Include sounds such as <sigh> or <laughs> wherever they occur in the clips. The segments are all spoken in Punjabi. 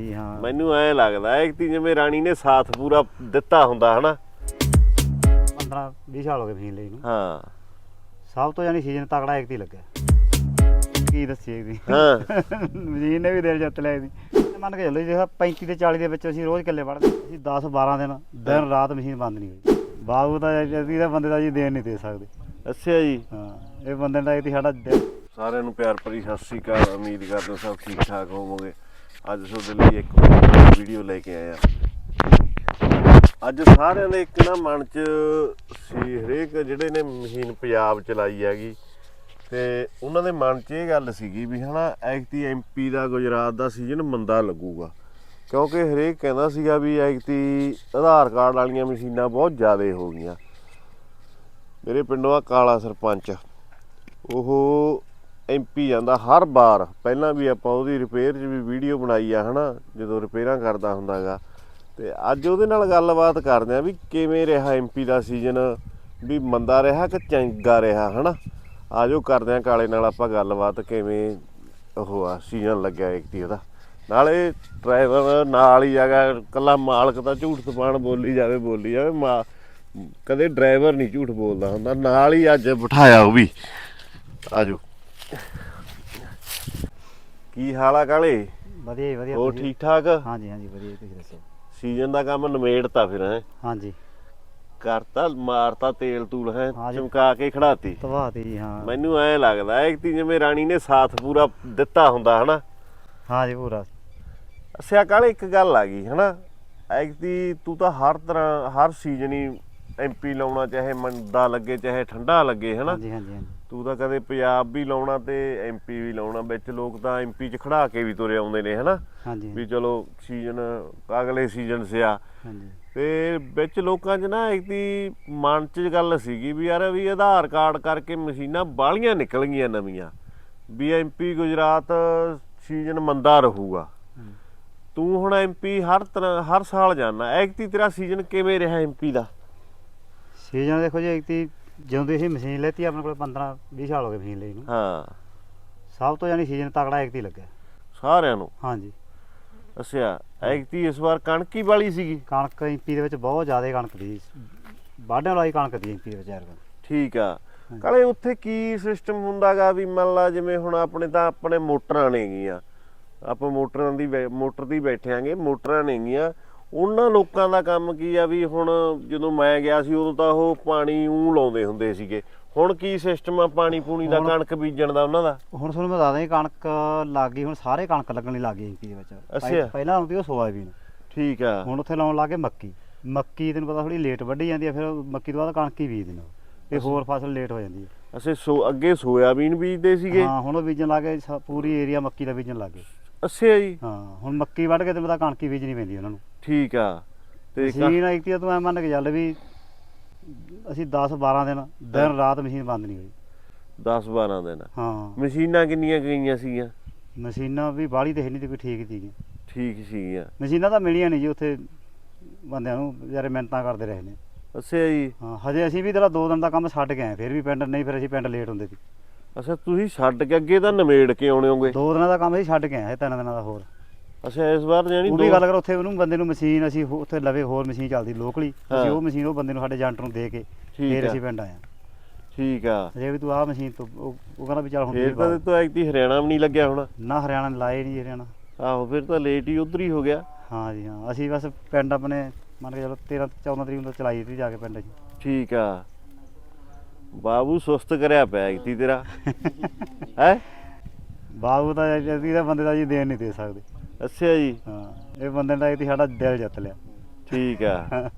ਜੀ ਹਾਂ। ਮੈਨੂੰ ਐ ਲੱਗਦਾ ਹੈ ਕਿ ਜਿਵੇਂ ਰਾਣੀ ਨੇ ਸਾਥ ਪੂਰਾ ਦਿੱਤਾ ਹੁੰਦਾ ਹਨਾ? 15 20 ਸਾਲ ਹੋ ਗਏ ਮਸ਼ੀਨ ਲਈ ਨੂੰ। ਹਾਂ। ਸਭ ਤੋਂ ਜਾਨੀ ਸੀਜ਼ਨ ਤਕੜਾ ਇੱਕ ਤੇ ਲੱਗਿਆ। ਕੀ ਦੱਸੀਏ ਇਹਦੀ ਹਾਂ। ਮਸ਼ੀਨ ਨੇ ਵੀ ਦਿਲ ਜਿੱਤ ਲਿਆ ਇਹਦੀ ਮੰਨ ਕੇ ਚੱਲੋ ਜੀ 35 ਤੇ 40 ਦੇ ਵਿੱਚ ਅਸੀਂ ਰੋਜ਼ ਇਕੱਲੇ ਵੜਦੇ ਅਸੀਂ 10 12 ਦਿਨ ਦਿਨ ਰਾਤ ਮਸ਼ੀਨ ਬੰਦ ਨਹੀਂ ਹੋਈ ਬਾਬੂ ਤਾਂ ਅਸੀਂ ਦਾ ਬੰਦੇ ਦਾ ਜੀ ਦੇਣ ਨਹੀਂ ਦੇ ਸਕਦੇ। ਅੱਛਾ ਜੀ। ਹਾਂ ਇਹ ਬੰਦੇ ਦਾ ਇਹ ਸਾਡਾ ਦਿਲ ਸਾਰਿਆਂ ਨੂੰ ਪਿਆਰ ਭਰੀ ਸਤਿ ਸ੍ਰੀ ਅਕਾਲ। ਉਮੀਦ ਕਰਦੇ ਹਾਂ ਸਭ ਠੀਕ ਠਾਕ ਹੋਵੋਗੇ। ਅੱਜ ਤੁਹਾਡੇ ਲਈ ਇੱਕ ਵੀਡੀਓ ਲੈ ਕੇ ਆਇਆ। ਅੱਜ ਸਾਰਿਆਂ ਦੇ ਇੱਕ ਨਾ ਮਨ 'ਚ ਸੀ ਹਰੇਕ ਜਿਹੜੇ ਨੇ ਮਸ਼ੀਨ ਪੰਜਾਬ ਚਲਾਈ ਹੈਗੀ, ਤੇ ਉਹਨਾਂ ਦੇ ਮਨ 'ਚ ਇਹ ਗੱਲ ਸੀਗੀ ਵੀ ਹਨਾ ਐਕਟੀ ਐਮਪੀ ਦਾ ਗੁਜਰਾਤ ਦਾ ਸੀਜ਼ਨ ਮੰਦਾ ਲੱਗੂਗਾ। ਕਿਉਂਕਿ ਹਰੇਕ ਕਹਿੰਦਾ ਸੀਗਾ ਵੀ ਐਕਤੀ ਆਧਾਰ ਕਾਰਡ ਵਾਲੀਆਂ ਮਸ਼ੀਨਾਂ ਬਹੁਤ ਜ਼ਿਆਦਾ ਹੋ ਗਈਆਂ। ਮੇਰੇ ਪਿੰਡੋਂ ਆ ਕਾਲਾ ਸਰਪੰਚ, ਉਹ ਐਮਪੀ ਜਾਂਦਾ ਹਰ ਵਾਰ। ਪਹਿਲਾਂ ਵੀ ਆਪਾਂ ਉਹਦੀ ਰਿਪੇਅਰ 'ਚ ਵੀ ਵੀਡੀਓ ਬਣਾਈ ਆ, ਹਨਾ? ਜਦੋਂ ਰਿਪੇਅਰਾਂ ਕਰਦਾ ਹੁੰਦਾਗਾ। ਤੇ ਅੱਜ ਉਹਦੇ ਨਾਲ ਗੱਲਬਾਤ ਕਰਦੇ ਆ ਵੀ ਕਿਵੇਂ ਰਿਹਾ ਐਮਪੀ ਦਾ ਸੀਜ਼ਨ ਵੀ ਮੰਦਾ ਰਿਹਾ ਕਿ ਚੰਗਾ ਰਿਹਾ, ਹਨਾ? ਆਜੋ ਕਰਦੇ ਆ ਕਾਲੇ ਨਾਲ ਆਪਾਂ ਗੱਲਬਾਤ ਕਿਵੇਂ ਉਹ ਆ ਸੀਜ਼ਨ ਲੱਗਿਆ ਇੱਕ ਦੀ ਉਹਦਾ। ਨਾਲੇ ਡਰਾਈਵਰ ਨਾਲ ਹੀ ਹੈਗਾ ਕੱਲਾ ਮਾਲਕ ਤਾਂ ਝੂਠ ਤਪਾਣ ਬੋਲੀ ਜਾਵੇ ਬੋਲੀ ਜਾਵੇ, ਮਾ ਕਦੇ ਡਰਾਈਵਰ ਨਹੀਂ ਝੂਠ ਬੋਲਦਾ ਹੁੰਦਾ। ਨਾਲ ਹੀ ਅੱਜ ਬਿਠਾਇਆ ਉਹ ਵੀ। ਆਜੋ। ਕੀ ਹਾਲ ਆ ਕਾਲੇ? ਵਧੀਆ ਜੀ ਵਧੀਆ ਹੋਰ ਠੀਕ ਠਾਕ ਹਾਂਜੀ ਹਾਂਜੀ ਵਧੀਆ ਤੁਸੀਂ ਦੱਸੋ? ਸੀਜ਼ਨ ਦਾ ਕੰਮ ਨਿਮੇੜਤਾ ਫਿਰ ਹੈ? ਹਾਂਜੀ। ਕਰਤਾ ਮਾਰਤਾ ਤੇਲ ਤੂਲ ਹੈ? ਹਾਂ ਜੀ। ਚਮਕਾ ਕੇ ਖੜਾਤੀ। ਤਬਾਹਤੀ ਜੀ ਹਾਂ। ਮੈਨੂੰ ਐ ਲੱਗਦਾ ਹੈ ਕਿ ਜਿਵੇਂ ਰਾਣੀ ਨੇ ਸਾਥ ਪੂਰਾ ਦਿੱਤਾ ਹੁੰਦਾ ਹਨਾ? ਹਾਂ ਜੀ ਪੂਰਾ। ਅੱਛਾ ਕਾਲੇ ਇੱਕ ਗੱਲ ਆ ਗਈ ਹਨਾ? ਐਕਤੀ ਤੂੰ ਤਾਂ ਹਰ ਤਰ੍ਹਾਂ ਹਰ ਸੀਜ਼ਨ ਹੀ ਐਮਪੀ ਲਾਉਣਾ ਚਾਹੇ ਮੰਦਾ ਲੱਗੇ ਚਾਹੇ ਠੰਡਾ ਲੱਗੇ ਹਨਾ? ਹਾਂਜੀ ਹਾਂਜੀ ਹਾਂਜੀ। ਤੂੰ ਤਾਂ ਕਦੇ ਪੰਜਾਬ ਵੀ ਲਾਉਣਾ ਤੇ ਐਮਪੀ ਵੀ ਲਾਉਣਾ ਵਿੱਚ ਲੋਕ ਤਾਂ ਐਮਪੀ 'ਚ ਖੜਾ ਕੇ ਵੀ ਤੁਰੇ ਆਉਂਦੇ ਨੇ ਹਨਾ? ਵੀ ਚਲੋ ਸੀਜ਼ਨ ਅਗਲੇ ਸੀਜ਼ਨ ਸਿਆ ਹਾਂਜੀ। ਤੇ ਵਿੱਚ ਲੋਕਾਂ 'ਚ ਨਾ ਇੱਕ ਦੀ ਮਨ 'ਚ ਗੱਲ ਸੀਗੀ ਵੀ ਯਾਰ ਵੀ ਆਧਾਰ ਕਾਰਡ ਕਰਕੇ ਮਸ਼ੀਨਾਂ ਬਾਹਲੀਆਂ ਨਿਕਲ ਗਈਆਂ ਨਵੀਆਂ ਵੀ ਐਮਪੀ ਗੁਜਰਾਤ ਸੀਜ਼ਨ ਮੰਦਾ ਰਹੂਗਾ। ਤੂੰ ਹੁਣ ਐਮਪੀ ਹਰ ਤਰ੍ਹਾਂ ਹਰ ਸਾਲ ਜਾਣਾ। ਐਕਤੀ ਤੇਰਾ ਸੀਜ਼ਨ ਕਿਵੇਂ ਰਿਹਾ ਐਮਪੀ ਦਾ? ਸੀਜ਼ਨ ਦੇਖੋ ਜੀ ਇੱਕ ਤੀ ਜਦੋਂ ਦੀ ਮਸ਼ੀਨ ਲੈਤੀ ਆਪਣੇ ਕੋਲ 15 20 ਸਾਲ ਹੋ ਗਏ ਮਸ਼ੀਨ ਲਈ ਨੂੰ। ਹਾਂ। ਸਭ ਤੋਂ ਜਾਨੀ ਸੀਜ਼ਨ ਤਕੜਾ ਇੱਕ ਹੀ ਲੱਗਿਆ। ਸਾਰਿਆਂ ਨੂੰ? ਹਾਂਜੀ। ਅੱਛਾ ਐਕਤੀ ਇਸ ਵਾਰ ਕਣਕੀ ਵਾਲੀ ਸੀਗੀ? ਕਣਕ ਐਮਪੀ ਦੇ ਵਿੱਚ ਬਹੁਤ ਜ਼ਿਆਦਾ ਕਣਕ ਦੀ ਵਾਢਿਆਂ ਵਾਲੀ ਕਣਕ ਦੀ ਐਮਪੀ ਦੇ ਵਿੱਚ ਯਾਰ ਠੀਕ ਆ। ਕਾਲੇ ਉੱਥੇ ਕੀ ਸਿਸਟਮ ਹੁੰਦਾਗਾ ਵੀ ਮੰਨ ਲਾ ਜਿਵੇਂ ਹੁਣ ਆਪਣੇ ਤਾਂ ਆਪਣੇ ਮੋਟਰਾਂ ਨੇਗੀਆਂ। ਆਪਾਂ ਮੋਟਰਾਂ ਦੀ ਮੋਟਰ ਦੀ ਬੈਠਿਆਂਗੇ ਮੋਟਰਾਂ ਨੇਗੀਆਂ। ਉਹਨਾਂ ਲੋਕਾਂ ਦਾ ਕੰਮ ਕੀ ਆ ਵੀ ਹੁਣ ਜਦੋਂ ਮੈਂ ਗਿਆ ਸੀ ਉਦੋਂ ਤਾਂ ਉਹ ਪਾਣੀ ਉਂ ਲਾਉਂਦੇ ਹੁੰਦੇ ਸੀਗੇ। ਹੁਣ ਕੀ ਸਿਸਟਮ ਆ ਪਾਣੀ ਪੂਣੀ ਦਾ ਕਣਕ ਬੀਜਣ ਦਾ ਉਹਨਾਂ ਦਾ? ਹੁਣ ਤੁਹਾਨੂੰ ਮੈਂ ਦੱਸਦਾ ਜੀ ਕਣਕ ਲੱਗ ਗਈ ਹੁਣ ਸਾਰੇ ਕਣਕ ਲੱਗਣ ਲੱਗ ਗਈ ਦੇ ਵਿੱਚ। ਪਹਿਲਾਂ ਹੁੰਦੀ ਉਹ ਸੋਇਆਬੀਨ। ਠੀਕ ਆ। ਹੁਣ ਉੱਥੇ ਲਾਉਣ ਲੱਗੇ ਮੱਕੀ। ਮੱਕੀ ਤੈਨੂੰ ਪਤਾ ਥੋੜੀ ਲੇਟ ਵੱਢੀ ਜਾਂਦੀ ਹੈ ਫਿਰ ਮੱਕੀ ਤੋਂ ਬਾਅਦ ਕਣਕ ਹੀ ਬੀਜਦੇ। ਤੇ ਹੋਰ ਫਸਲ ਲੇਟ ਹੋ ਜਾਂਦੀ ਹੈ ਅਸੀਂ ਸੋ ਅੱਗੇ ਸੋਇਆਬੀਨ ਬੀਜਦੇ ਸੀਗੇ? ਹਾਂ ਹੁਣ ਉਹ ਬੀਜਣ ਲੱਗੇ ਪੂਰੀ ਏਰੀਆ ਮੱਕੀ ਦਾ ਬੀਜਣ ਲੱਗੇ ਅੱਛਾ ਜੀ। ਹਾਂ ਹੁਣ ਮੱਕੀ ਵੱਢ ਕੇ ਤੈਨੂੰ ਪਤਾ ਕਣਕ ਹੀ ਬੀਜਣੀ ਪੈਂਦੀ ਉਹਨਾਂ ਨੂੰ। ਠੀਕ ਆ। ਤੇ ਕ- ਮਸ਼ੀਨ ਇੱਕ ਤੀ ਤੂੰ ਐ ਮੰਨ ਕੇ ਚੱਲ ਵੀ ਅਸੀਂ 10 12 ਦਿਨ ਦਿਨ ਰਾਤ ਮਸ਼ੀਨ ਬੰਦ ਨਹੀਂ ਹੋਈ। 10 12 ਦਿਨ। ਹਾਂ। ਮਸ਼ੀਨਾਂ ਕਿੰਨੀਆਂ ਗਈਆਂ ਸੀਗੀਆਂ? ਮਸ਼ੀਨਾਂ ਵੀ ਬਾਹਲੀ ਤੇ ਹੈ ਨਹੀਂ ਤੇ ਕੋਈ ਠੀਕ ਸੀਗੀ ਠੀਕ ਸੀਗੀਆਂ। ਮਸ਼ੀਨਾਂ ਤਾਂ ਮਿਲੀਆਂ ਨਹੀਂ ਜੀ ਉੱਥੇ ਬੰਦਿਆਂ ਨੂੰ ਵਿਚਾਰੇ ਮਿਹਨਤਾਂ ਕਰਦੇ ਰਹੇ ਨੇ। ਅੱਛਾ ਜੀ। ਹਾਂ ਹਜੇ ਅਸੀਂ ਵੀ ਤੇਰਾ ਦੋ ਦਿਨ ਦਾ ਕੰਮ ਛੱਡ ਕੇ ਆਏ ਫਿਰ ਵੀ ਪਿੰਡ ਨਹੀਂ ਫਿਰ ਅਸੀਂ ਪਿੰਡ ਲੇਟ ਹੁੰਦੇ ਸੀ। ਅੱਛਾ ਤੁਸੀਂ ਛੱਡ ਕੇ ਅੱਗੇ ਤਾਂ ਨਿਮੇੜ ਕੇ ਆਉਣੇ ਹੋਗੇ ਦੋ ਦਿਨਾਂ ਦਾ ਕੰਮ ਅਸੀਂ ਛੱਡ ਕੇ ਆਏ ਤਿੰਨ ਦਿਨਾਂ ਦਾ ਹੋਰ। ਅੱਛਾ ਇਸ ਵਾਰ ਜਾਨੀ ਉਹ ਵੀ ਗੱਲ ਕਰ ਉੱਥੇ ਉਹਨੂੰ ਬੰਦੇ ਨੂੰ ਮਸ਼ੀਨ ਅਸੀਂ ਹੋ- ਉੱਥੇ ਲਵੇ ਹੋਰ ਮਸ਼ੀਨ ਚੱਲਦੀ ਲੋਕਲੀ। ਹਾਂ। ਅਸੀਂ ਉਹ ਮਸ਼ੀਨ ਉਹ ਬੰਦੇ ਨੂੰ ਸਾਡੇ ਏਜੰਟ ਨੂੰ ਦੇ ਕੇ ਠੀਕ ਫਿਰ ਆ। ਅਸੀਂ ਪਿੰਡ ਆਏ ਠੀਕ ਆ। ਅਜੇ ਵੀ ਤੂੰ ਆਹ ਮਸ਼ੀਨ ਤੋਂ ਉਹ ਉਹ ਕਹਿੰਦਾ ਵੀ ਚੱਲ ਹੁਣ ਫੇਰ ਤੂੰ ਤਾਂ ਤੂੰ ਐਕਟੀ ਹਰਿਆਣਾ ਵੀ ਨਹੀਂ ਲੱਗਿਆ ਹੁਣ। ਨਾ ਹਰਿਆਣਾ ਨੇ ਲਾਏ ਨਹੀਂ ਹਰਿਆਣਾ। ਆਹੋ ਫਿਰ ਤਾਂ ਲੇਟ ਹੀ ਉਧਰ ਹੀ ਹੋ ਗਿਆ। ਹਾਂ ਜੀ ਹਾਂ। ਅਸੀਂ ਬਸ ਪਿੰਡ ਆਪਣੇ ਮੰਨ ਕੇ ਚਲੋ 13 14 ਤਰੀਕ ਨੂੰ ਤਾਂ ਚਲਾਈ ਤੀ ਜਾ ਕੇ ਪਿੰਡ 'ਚ। ਠੀਕ ਆ। ਬਾਬੂ ਸੁਸਤ ਕਰਿਆ ਪਿਆ ਐਕਟੀ ਤੇਰਾ। ਹੈ? ਬਾਬੂ ਤਾਂ ਅਸੀਂ ਤਾਂ ਬੰਦੇ ਦਾ ਜੀ ਦੇਣ ਨਹੀਂ ਦੇ ਸਕਦੇ। ਅੱਛਾ ਜੀ। ਹਾਂ ਇਹ ਬੰਦੇ ਦਾ ਇਹ ਸਾਡਾ ਦਿਲ ਜਿੱਤ ਲਿਆ। ਠੀਕ ਆ। <laughs>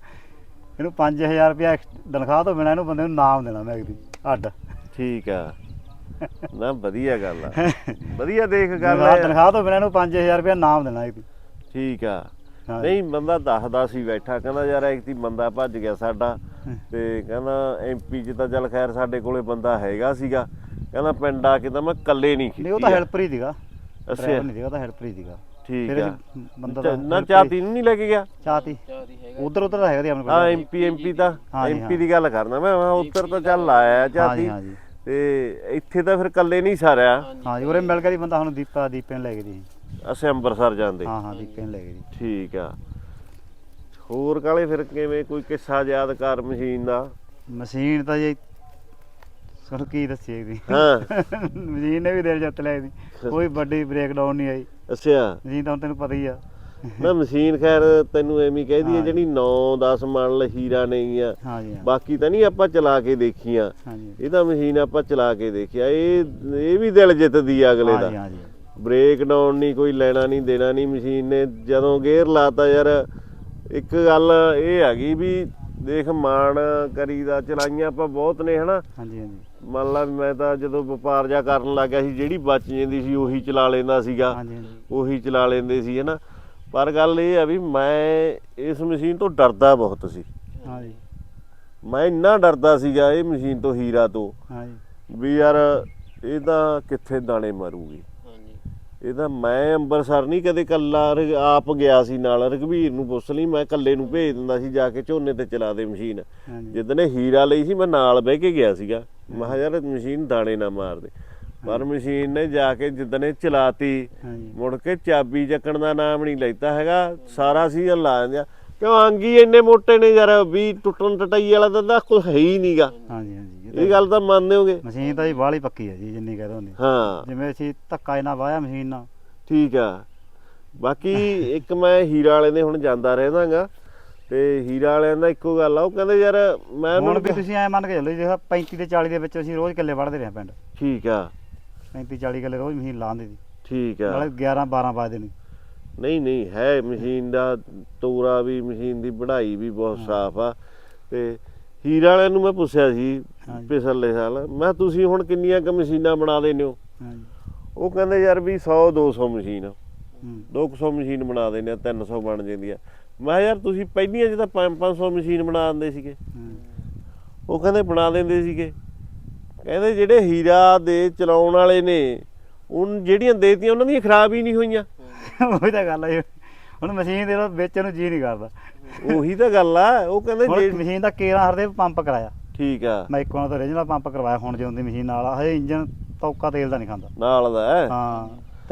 ਇਹਨੂੰ 5000 ਰੁਪਇਆ ਤਨਖਾਹ ਤੋਂ ਬਿਨਾ ਇਹਨੂੰ ਬੰਦੇ ਨੂੰ ਨਾਮ ਦੇਣਾ ਮੈਂ ਇਹਦੀ ਅੱਡ। ਠੀਕ ਆ। <laughs> ਨਾ ਵਧੀਆ ਗੱਲ ਆ। <laughs> ਵਧੀਆ ਦੇਖ ਗੱਲ ਹੈ ਤਨਖਾਹ ਤੋਂ ਬਿਨਾ ਇਹਨੂੰ 5000 ਰੁਪਇਆ ਨਾਮ ਦੇਣਾ ਇਹਦੀ ਠੀਕ ਆ। ਨਹੀਂ ਬੰਦਾ ਦੱਸਦਾ ਸੀ ਬੈਠਾ ਕਹਿੰਦਾ ਯਾਰ ਐਕਤੀ ਬੰਦਾ ਭੱਜ ਗਿਆ ਸਾਡਾ। ਤੇ ਕਹਿੰਦਾ ਐਮਪੀ ਚ ਤਾਂ ਚੱਲ ਖੈਰ ਸਾਡੇ ਕੋਲੇ ਬੰਦਾ ਹੈਗਾ ਸੀਗਾ। ਕਹਿੰਦਾ ਪਿੰਡ ਆ ਕੇ ਤਾਂ ਮੈਂ ਇਕੱਲੇ ਨਹੀਂ ਨਹੀਂ ਉਹ ਤਾਂ ਕੀਤੀ ਆ। ਹੈਲਪਰ ਹੀ ਸੀਗਾ। ਅੱਛਾ। ਨਹੀਂ ਸੀਗਾ ਉਹ ਤਾਂ ਹੈਲਪਰ ਹੀ ਸੀਗਾ। ਠੀਕ ਫਿਰ ਆ। ਅਸੀਂ ਬੰਦਾ ਚ- ਤਾਂ ਨਾ helper ਹੀ- ਚਾਤੀ ਨੂੰ ਨਹੀਂ ਲੈ ਕੇ ਗਿਆ? ਚਾਤੀ ਉਧਰ ਉਧਰ ਹੈਗਾ ਦੀ ਆਪਣੇ ਕੋਲ। ਹਾਂ ਐਮਪੀ ਐਮਪੀ ਤਾਂ। ਹਾਂਜੀ, ਐਮਪੀ ਹਾਂ। ਦੀ ਗੱਲ ਕਰਨਾ ਮੈਂ ਮੈਂ ਉੱਤਰ ਤਾਂ ਚੱਲ ਆਇਆ ਹਾਂ ਜੀ ਚਾਤੀ ਹਾਂ ਜੀ। ਤੇ ਇੱਥੇ ਤਾਂ ਫਿਰ ਇਕੱਲੇ ਨਹੀਂ ਸਾਰਿਆ। ਹਾਂ ਜੀ ਉਰੇ ਮਿਲ ਗਿਆ ਦੀ ਬੰਦਾ ਹੁਣ ਦੀਪਾ ਦੀਪੇ ਨੂੰ ਲੈ ਕੇ ਦੀ ਅਸੀਂ ਅੰਮ੍ਰਿਤਸਰ ਜਾਂਦੇ। ਹਾਂ ਹਾਂ ਦੀਪੇ ਨੂੰ ਲੈ ਗਏ ਜੀ। ਠੀਕ ਆ। ਹੋਰ ਕਾਲੇ ਫਿਰ ਕਿਵੇਂ ਕੋਈ ਕਿੱਸਾ ਯਾਦਕਾਰ ਮਸ਼ੀਨ ਦਾ? ਮਸ਼ੀਨ ਤਾਂ ਜੀ ਸਾਨੂੰ ਕੀ ਦੱਸੀਏ ਜੀ। ਹਾਂ। ਮਸ਼ੀਨ ਨੇ ਵੀ ਦਿਲ ਜਿੱਤ ਲਿਆ ਜੀ। <laughs> ਕੋਈ ਵੱਡੀ ਬ੍ਰੇਕ ਡਾਊਨ ਨਹੀਂ ਆਈ। ਅੱਛਾ। ਮਸ਼ੀਨ ਤਾਂ ਤੈਨੂੰ ਪਤਾ ਹੀ ਆ। ਨਾ ਮਸ਼ੀਨ ਖੈਰ ਤੈਨੂੰ ਐਵੇਂ ਕਹਿਦੀ ਹੈ। ਜਿਹੜੀ 9 10 ਮੰਨ ਹੀਰਾ ਨਹੀਂ ਆ। ਜੀ ਹਾਂ। ਬਾਕੀ ਤਾਂ ਨਹੀਂ ਆਪਾਂ ਚਲਾ ਕੇ ਦੇਖੀਆਂ। ਜੀ। ਇਹ ਤਾਂ ਮਸ਼ੀਨ ਆਪਾਂ ਚਲਾ ਕੇ ਦੇਖਿਆ। ਇਹ ਇਹ ਵੀ ਦਿਲ ਜਿੱਤਦੀ ਆ ਅਗਲੇ ਦਾ। ਜੀ ਜੀ। ਬ੍ਰੇਕ ਡਾਊਨ ਨਹੀਂ ਕੋਈ ਲੈਣਾ ਨਹੀਂ ਦੇਣਾ ਨਹੀਂ ਮਸ਼ੀਨ ਨੇ। ਜਦੋਂ ਗੇਅਰ ਲਾਤਾ ਯਾਰ ਇੱਕ ਗੱਲ ਇਹ ਹੈਗੀ ਵੀ ਦੇਖ ਮਾਣ ਕਰੀਦਾ ਚਲਾਈਆਂ ਆਪਾਂ ਬਹੁਤ ਨੇ ਹਨਾ? ਹਾਂ ਜੀ ਹਾਂ ਜੀ। ਮੰਨ ਲਾ ਮੈਂ ਤਾਂ ਜਦੋਂ ਵਪਾਰ ਜਾ ਕਰਨ ਲੱਗਿਆ ਸੀ ਜਿਹੜੀ ਬਚ ਜਾਂਦੀ ਸੀ ਉਹੀ ਚਲਾ ਲੈਂਦਾ ਸੀਗਾ। ਹਾਂ ਜੀ ਹਾਂ ਜੀ ਉਹੀ ਚਲਾ ਲੈਂਦੇ ਸੀ ਹਨਾ। ਪਰ ਗੱਲ ਇਹ ਆ ਵੀ ਮੈਂ ਇਸ ਮਸ਼ੀਨ ਤੋਂ ਡਰਦਾ ਬਹੁਤ ਸੀ। ਮੈਂ ਇੰਨਾ ਡਰਦਾ ਸੀਗਾ ਇਹ ਮਸ਼ੀਨ ਤੋਂ ਹੀਰਾ ਤੋਂ ਵੀ ਯਾਰ ਇਹ ਤਾਂ ਕਿੱਥੇ ਦਾਣੇ ਮਾਰੂਗੀ। ਇਹ ਤਾਂ ਮੈਂ ਅੰਬਰਸਰ ਨਹੀਂ ਕਦੇ ਕੱਲਾ ਰ- ਆਪ ਗਿਆ ਸੀ ਨਾਲ ਰਘਵੀਰ ਨੂੰ ਪੁੱਛ ਲਈ ਮੈਂ ਕੱਲੇ ਨੂੰ ਭੇਜ ਦਿੰਦਾ ਸੀ ਜਾ ਕੇ ਝੋਨੇ ਤੇ ਚਲਾ ਦੇ ਮਸ਼ੀਨ। ਹਾਂ ਜੀ ਜਿੱਦਣੇ ਹੀਰਾ ਲਈ ਸੀ ਮੈਂ ਨਾਲ ਬਹਿ ਕੇ ਗਿਆ ਸੀਗਾ। ਮੈਂ ਕਿਹਾ ਯਾਰ ਮਸ਼ੀਨ ਦਾਣੇ ਨਾ ਮਾਰ ਦੇ। ਪਰ ਮਸ਼ੀਨ ਨੇ ਜਾ ਕੇ ਜਿੱਦਣੇ ਚਲਾਤੀ ਹਾਂ ਜੀ ਮੁੜ ਕੇ ਚਾਬੀ ਚੱਕਣ ਦਾ ਨਾਮ ਨਹੀਂ ਲੈਤਾ ਹੈਗਾ। ਸਾਰਾ ਸੀਜ਼ਨ ਲਾ ਦਿੰਦੇ ਆ। ਕਿਉਂ ਆਂਗੀ ਇੰਨੇ ਮੋਟੇ ਨੇ ਯਾਰ ਵੀ ਟੁੱਟਣ ਟਟਾਈ ਵਾਲਾ ਤਾਂ- ਕੋਈ ਹੈ ਹੀ ਨਹੀਂਗਾ ਹਾਂ ਜੀ ਹਾਂ ਜੀ ਇਹ ਇਹ ਗੱਲ ਤਾਂ ਮੰਨਦੇ ਹੋਗੇ ਮਸ਼ੀਨ ਤਾਂ ਜੀ ਬਾਹਲੀ ਪੱਕੀ ਹੈ ਜੀ ਜਿੰਨੀ ਕਹਿ ਦੋ ਨੇ ਹਾਂ। ਜਿਵੇਂ ਅਸੀਂ ਧੱਕਾ ਇਹਨਾਂ ਵਾਇਆ ਮਸ਼ੀਨ ਨਾਲ। ਠੀਕ ਆ। ਬਾਕੀ ਇੱਕ ਮੈਂ ਹੀਰਾ ਵਾਲੇ ਦੇ ਹੁਣ ਜਾਂਦਾ ਰਹਿੰਦਾਗਾ ਤੇ ਹੀਰਾ ਵਾਲਿਆਂ ਦਾ ਇੱਕੋ ਗੱਲ ਆ ਉਹ ਕਹਿੰਦੇ ਯਾਰ ਮੈਂ ਹੁਣ ਵੀ ਤੁਸੀਂ ਐ ਮੰਨ ਕੇ ਚੱਲੋ ਜੀ 35 ਤੇ 40 ਦੇ ਵਿੱਚ ਅਸੀਂ ਰੋਜ਼ ਕਿੱਲੇ ਵੜਦੇ ਰਹੇ ਪਿੰਡ। ਠੀਕ ਆ। 35 40 ਕਿੱਲੇ ਰੋਜ਼ ਮਸ਼ੀਨ ਲਾਉਂਦੇ ਸੀ ਠੀਕ ਆ। ਨਾਲੇ 11 12 ਵਜੇ ਨਹੀਂ ਨਹੀਂ ਨਹੀਂ ਹੈ ਮਸ਼ੀਨ ਦਾ ਤੋਰਾ ਵੀ ਮਸ਼ੀਨ ਦੀ ਵਢਾਈ ਵੀ ਬਹੁਤ ਸਾਫ਼ ਆ। ਤੇ ਹੀਰਾ ਵਾਲਿਆਂ ਨੂੰ ਮੈਂ ਪੁੱਛਿਆ ਸੀ। ਪਿਛਲੇ ਸਾਲ ਮੈਂ ਤੁਸੀਂ ਹੁਣ ਕਿੰਨੀਆਂ ਕ ਮਸ਼ੀਨਾਂ ਬਣਾ ਦੇਨੇ ਹੋ? ਉਹ ਕਹਿੰਦੇ ਯਾਰ ਵੀ 100 200 ਮਸ਼ੀਨ ਹੂੰ। 200 ਮਸ਼ੀਨ ਬਣਾ ਦਿੰਦੇ ਆ 300 ਬਣ ਜਾਂਦੀ ਆ। ਮੈਂ ਯਾਰ ਤੁਸੀਂ ਪਹਿਲੀਆਂ 'ਚ ਤਾਂ 500 ਮਸ਼ੀਨ ਬਣਾ ਦਿੰਦੇ ਸੀਗੇ। ਉਹ ਕਹਿੰਦੇ ਬਣਾ ਦਿੰਦੇ ਸੀਗੇ। ਕਹਿੰਦੇ ਜਿਹੜੇ ਹੀਰਾ ਦੇ ਚਲਾਉਣ ਵਾਲੇ ਨੇ ਉਹ ਜਿਹੜੀਆਂ ਦੇਤੀਆਂ ਉਹਨਾਂ ਦੀਆਂ ਖਰਾਬ ਹੀ ਨਹੀਂ ਹੋਈਆਂ। ਉਹੀ ਤਾਂ ਗੱਲ ਹੈ ਹੁਣ ਮਸ਼ੀਨ ਦੇ ਵਿੱਚ ਨੂੰ ਜੀ ਨਹੀਂ ਕਰਦਾ। ਉਹੀ ਤਾਂ ਗੱਲ ਆ। ਉਹ ਕਹਿੰਦੇ ਜੇ ਮਸ਼ੀਨ ਦਾ ਕੇਰਾ ਹਰਦੇ ਪੰਪ ਕਰਾਇਆ। ਠੀਕ ਆ। ਮੈਂ ਇੱਕ ਵਾਰ ਤਾਂ origignal ਪੰਪ ਕਰਵਾਇਆ ਹੁਣ ਜਿਉਂ ਦੀ ਮਸ਼ੀਨ ਨਾਲ ਹਜੇ ਇੰਜਨ ਤੌਕਾ ਤੇਲ ਦਾ ਨਹੀਂ ਖਾਂਦਾ। ਨਾਲ ਦਾ ਹੈ।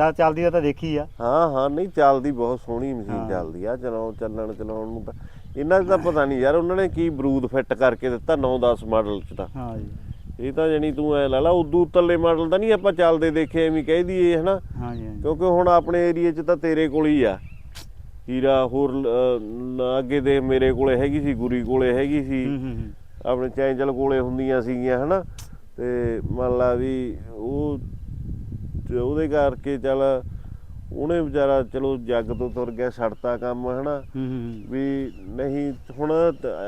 ਤਾਂ ਚੱਲਦੀ ਤਾਂ ਦੇਖੀ ਆ। ਹਾਂ ਹਾਂ ਨਹੀਂ ਚੱਲਦੀ ਬਹੁਤ ਸੋਹਣੀ ਮਸ਼ੀਨ। ਚੱਲਦੀ ਆ ਚਲਾਉਣ ਚੱਲਣ ਚਲਾਉਣ ਨੂੰ ਤਾਂ ਇਹਨਾਂ ਦਾ ਪਤਾ ਨਹੀਂ ਯਾਰ ਉਹਨਾਂ ਨੇ ਕੀ ਬਰੂਦ ਫਿੱਟ ਕਰਕੇ ਦਿੱਤਾ 9-10 ਮਾਡਲ ਚ ਤਾਂ। ਹਾਂ ਜੀ। ਇਹ ਤਾਂ ਜਣੀ ਤੂੰ ਐ ਲਾ ਲਾ ਉਦੋਂ ਉੱਤਰਲੇ ਮਾਡਲ ਤਾਂ ਨਹੀਂ ਆਪਾਂ ਚੱਲਦੇ ਦੇਖੇ ਐਵੇਂ ਕਹਿ ਦਈਏ ਹਨਾ? ਹਾਂ ਜੀ। ਕਿਉਂਕਿ ਹੁਣ ਆਪਣੇ ਏਰੀਏ 'ਚ ਤਾਂ ਤੇਰੇ ਕੋਲ ਹੀ ਆ। ਹੀਰਾ ਹੋਰ ਅੱਗੇ ਦੇ ਮੇਰੇ ਕੋਲੇ ਹੈਗੀ ਸੀ ਗੁਰੀ ਕੋਲੇ ਹੈਗੀ ਸੀ। ਆਪਣੇ ਚੈਂਚਲ ਕੋਲੇ ਹੁੰਦੀਆਂ ਸੀਗੀਆਂ ਹਨਾ? ਤੇ ਮੰਨ ਲਾ ਵੀ ਉਹ ਉਹਦੇ ਕਰਕੇ ਚੱਲ ਉਹਨੇ ਵਿਚਾਰਾ ਚਲੋ ਜੱਗ ਤੋਂ ਤੁਰ ਗਿਆ ਛੱਡਤਾ ਕੰਮ ਹਨਾ? ਵੀ ਨਹੀਂ ਹੁਣ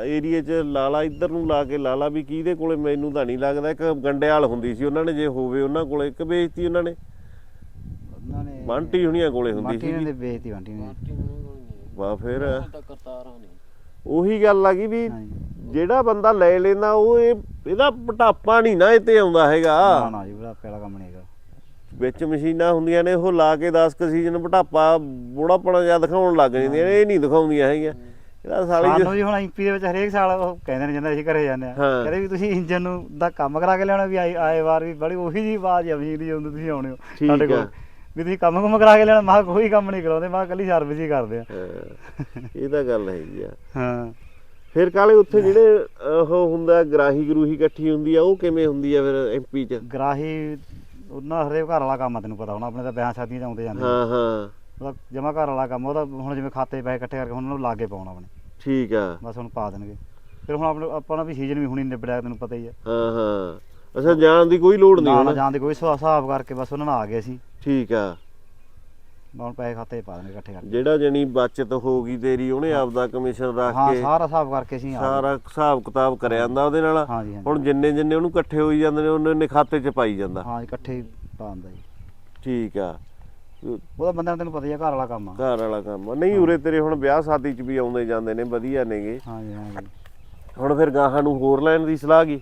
ਏਰੀਏ 'ਚ ਲਾਲਾ ਇੱਧਰ ਨੂੰ ਲਾ ਕੇ ਲਾਲਾ ਵੀ ਕਿਹਦੇ ਕੋਲੇ ਮੈਨੂੰ ਤਾਂ ਨਹੀਂ ਲੱਗਦਾ ਇੱਕ ਗੰਡਿਆਲ ਹੁੰਦੀ ਸੀ ਉਹਨਾਂ ਨੇ ਜੇ ਹੋਵੇ ਉਹਨਾਂ ਕੋਲੇ ਇੱਕ ਵੇਚਤੀ ਉਹਨਾਂ ਨੇ। ਉਹਨਾਂ ਨੇ ਬੰਟੀ ਹੁਣੀਆਂ ਕੋਲੇ ਹੁੰਦੀ ਮਾਟੀ ਨੇ ਸੀ ਵੇਚਤੀ ਬੰਟੀ ਨੇ ਵਾ ਫਿਰ। ਨੇ। ਉਹੀ ਗੱਲ ਆ ਗਈ ਵੀ ਜਿਹੜਾ ਬੰਦਾ ਲੈ ਲੈਂਦਾ ਉਹ ਇਹ ਇਹਦਾ ਪਟਾਪਾ ਨਹੀਂ ਨਾ ਇਹ ਤੇ ਆਉਂਦਾ ਨਾ ਹੈਗਾ। ਨਾ ਜੀ ਬੜਾ ਪਹਿਲਾ ਕੰਮ ਨਹੀਂ ਹੈਗਾ। ਵਿੱਚ ਮਸ਼ੀਨਾਂ ਹੁੰਦੀਆਂ ਨੇ ਉਹ ਲਾ ਕੇ 10 ਕ ਸੀਜ਼ਨ ਪਟਾਪਾ ਬੋੜਾਪਣਾ ਜਿਹਾ ਦਿਖਾਉਣ ਲੱਗ ਜਾਂਦੀਆਂ ਨੇ ਇਹ ਨਹੀਂ ਦਿਖਾਉਂਦੀਆਂ ਹੈਗੀਆਂ। ਇਹਦਾ ਸਾਲੀ ਸਾਨੂੰ ਜੀ ਹੁਣ ਐਮਪੀ ਦੇ ਵਿੱਚ ਹਰੇਕ ਸਾਲ ਉਹ ਕਹਿੰਦੇ ਨੇ ਜਿੰਦਾ ਅਸੀਂ ਘਰੇ ਜਾਂਦੇ ਆ ਹਾਂ। ਕਹਿੰਦੇ ਵੀ ਤੁਸੀਂ ਇੰਜਨ ਨੂੰ ਦਾ ਕੰਮ ਕਰਾ ਕੇ ਲਿਆਉਣਾ ਵੀ ਆਏ ਆਏ ਵਾਰ ਵੀ ਬੜੀ ਉਹੀ ਜੀ ਆਵਾਜ਼ ਆ ਮਸ਼ੀਨ ਦੀ ਜਦੋਂ ਤੁਸੀਂ ਆਉਣੇ ਹੋ ਠੀਕ ਸਾਡੇ ਆ। ਕੋਲ ਵੀ ਤੁਸੀਂ ਕੰਮ ਕੁਮ ਕਰਾ ਕੇ ਲਿਆਉਣਾ ਮੈਂ ਕੋਈ ਕੰਮ ਨਹੀਂ ਕਰਾਉਂਦੇ ਮੈਂ ਕੱਲੀ ਸਰਵਿਸ ਹੀ ਕਰਦੇ ਆ। ਹਾਂ, ਇਹ ਤਾਂ ਗੱਲ ਹੈਗੀ ਆ। ਹਾਂ। ਫਿਰ ਕਾਲੇ ਉੱਥੇ ਜਿਹੜੇ ਉਹ ਹੁੰਦਾ ਗਰਾਹੀ ਗਰੂਹੀ ਇਕੱਠੀ ਹੁੰਦੀ ਆ ਉਹ ਕਿਵੇਂ ਹੁੰਦੀ ਆ ਫਿਰ ਐਮਪੀ ਚ? ਗਰਾਹੀ ਉਹਨਾਂ ਹਰੇਕ ਘਰ ਵਾਲਾ ਕੰਮ ਆ ਤੈਨੂੰ ਪਤਾ ਹੋਣਾ ਆਪਣੇ ਤਾਂ ਵਿਆਹ ਸ਼ਾਦੀਆਂ ਚ ਆਉਂਦੇ ਜਾਂਦੇ ਹਾਂ ਹਾਂ। ਉਹਦਾ ਜਮਾ ਘਰ ਵਾਲਾ ਕੰਮ ਉਹਦਾ ਹੁਣ ਜਿਵੇਂ ਖਾਤੇ 'ਚ ਪੈਸੇ ਇਕੱਠੇ ਕਰਕੇ ਹੁਣ ਉਹਨੂੰ ਲਾਗੇ ਪਾਉਣਾ ਆਪਣੇ। ਠੀਕ ਆ। ਬਸ ਹੁਣ ਪਾ ਦੇਣਗੇ। ਫਿਰ ਹੁਣ ਆਪਣੇ ਆਪਾਂ ਨੂੰ ਵੀ ਸੀਜ਼ਨ ਵੀ ਹੁਣੀ ਨਿਬੜਿਆ ਤੈਨੂੰ ਪਤਾ ਹੀ ਆ। ਹਾਂ ਹਾਂ। ਅੱਛਾ ਜਾਣ ਦੀ ਕੋਈ ਲੋੜ ਨਹੀਂ ਨਾ ਨਾ ਹੁਣ? ਜਾਣ ਦੀ ਕੋਈ ਹਿਸਾਬ ਕਰਕੇ ਬਸ ਉਹਨਾਂ ਨਾਲ ਆ ਗਏ ਸੀ ਠੀਕ ਆ। ਹੁਣ ਪੈਸੇ ਖਾਤੇ 'ਚ ਪਾ ਦੇਣਗੇ ਇਕੱਠੇ ਕਰਕੇ। ਜਿਹੜਾ ਜਣੀ ਬਚਤ ਹੋ ਗਈ ਤੇਰੀ ਉਹਨੇ ਆਪਦਾ ਕਮਿਸ਼ਨ ਰੱਖ ਹਾਂ ਕੇ ਸਾਰਾ ਹਿਸਾਬ ਕਰਕੇ ਅਸੀਂ ਆ ਸਾਰਾ ਹਿਸਾਬ ਕਿਤਾਬ ਕਰਿਆ ਜਾਂਦਾ ਉਹਦੇ ਨਾਲ। ਹੁਣ ਜਿੰਨੇ ਜਿੰਨੇ ਉਹਨੂੰ ਇਕੱਠੇ ਹੋਈ ਜਾਂਦੇ ਨੇ ਉਹਨੇ ਨੇ ਖਾਤੇ 'ਚ ਪਾਈ ਜਾਂਦਾ। ਹਾਂ ਇਕੱਠੇ ਹੀ ਪਾ ਦਿੰਦਾ ਜੀ। ਠੀਕ ਆ। ਉਹਦਾ ਬੰਦਿਆਂ ਨੂੰ ਤੈਨੂੰ ਪਤਾ ਹੀ ਆ ਘਰ ਵਾਲਾ ਕੰਮ ਆ। ਘਰ ਵਾਲਾ ਕੰਮ ਆ। ਨਹੀਂ ਉਰੇ ਤੇਰੇ ਹੁਣ ਵਿਆਹ ਸ਼ਾਦੀ 'ਚ ਵੀ ਆਉਂਦੇ ਜਾਂਦੇ ਨੇ ਵਧੀਆ ਨੇਗੇ। ਹਾਂ ਜੀ ਹਾਂ ਜੀ। ਹੁਣ ਫਿਰ ਗਾਹਾਂ ਨੂੰ ਹੋਰ ਲੈਣ ਦੀ ਸਲਾਹ ਗਈ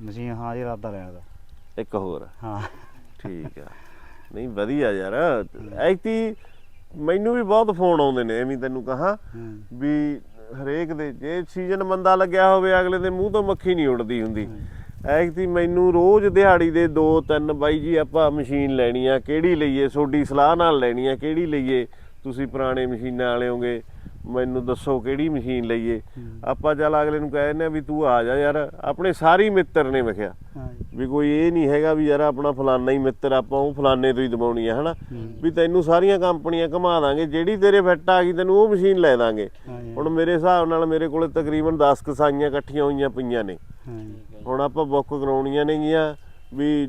ਮਸ਼ੀਨ ਹਾਂ ਜੀ ਇਰਾਦਾ ਲੈਣ ਦਾ। ਇੱਕ ਹੋਰ। ਹਾਂ। ਠੀਕ ਆ। ਨਹੀਂ ਵਧੀਆ ਯਾਰ। ਐਕਤੀ ਮੈਨੂੰ ਵੀ ਬਹੁਤ ਫੋਨ ਆਉਂਦੇ ਨੇ ਐਵੇਂ ਤੈਨੂੰ ਕਹਾ ਵੀ ਹਰੇਕ ਦੇ ਜੇ ਸੀਜ਼ਨ ਮੰਦਾ ਲੱਗਿਆ ਹੋਵੇ ਅਗਲੇ ਦੇ ਮੂੰਹ ਤੋਂ ਮੱਖੀ ਨਹੀਂ ਉੱਡਦੀ ਹੁੰਦੀ। ਐਕਤੀ ਮੈਨੂੰ ਰੋਜ਼ ਦਿਹਾੜੀ ਦੇ 2-3 ਬਾਈ ਜੀ ਆਪਾਂ ਮਸ਼ੀਨ ਲੈਣੀ ਆ ਕਿਹੜੀ ਲਈਏ ਤੁਹਾਡੀ ਸਲਾਹ ਨਾਲ ਲੈਣੀ ਆ ਕਿਹੜੀ ਲਈਏ ਤੁਸੀਂ ਪੁਰਾਣੇ ਮਸ਼ੀਨਾਂ ਵਾਲੇ ਹੋਗੇ ਮੈਨੂੰ ਦੱਸੋ ਕਿਹੜੀ ਮਸ਼ੀਨ ਲਈਏ? ਆਪਾਂ ਚੱਲ ਅਗਲੇ ਨੂੰ ਕਹਿੰਦੇ ਆ ਵੀ ਤੂੰ ਆ ਜਾ ਯਾਰ। ਆਪਣੇ ਸਾਰੇ ਮਿੱਤਰ ਨੇ ਵਿਖਿਆ ਵੀ ਕੋਈ ਇਹ ਨਹੀਂ ਹੈਗਾ ਵੀ ਯਾਰ ਆਪਣਾ ਫਲਾਨਾ ਹੀ ਮਿੱਤਰ ਆਪਾਂ ਉਹ ਫਲਾਨੇ ਤੋਂ ਹੀ ਦਬਾਉਣੀ ਆ ਹਨਾ? ਵੀ ਤੈਨੂੰ ਸਾਰੀਆਂ ਕੰਪਨੀਆਂ ਘੁਮਾ ਦਾਂਗੇ ਜਿਹੜੀ ਤੇਰੇ ਫਿੱਟ ਆ ਗਈ ਤੈਨੂੰ ਉਹ ਮਸ਼ੀਨ ਲੈ ਦਾਂਗੇ। ਹੁਣ ਮੇਰੇ ਹਿਸਾਬ ਨਾਲ ਮੇਰੇ ਕੋਲੇ ਤਕਰੀਬਨ 10 ਕਸਾਈਆਂ ਇਕੱਠੀਆਂ ਹੋਈਆਂ ਪਈਆਂ ਨੇ। ਹੁਣ ਆਪਾਂ ਬੁੱਕ ਕਰਾਉਣੀਆਂ ਨੇਗੀਆਂ ਵੀ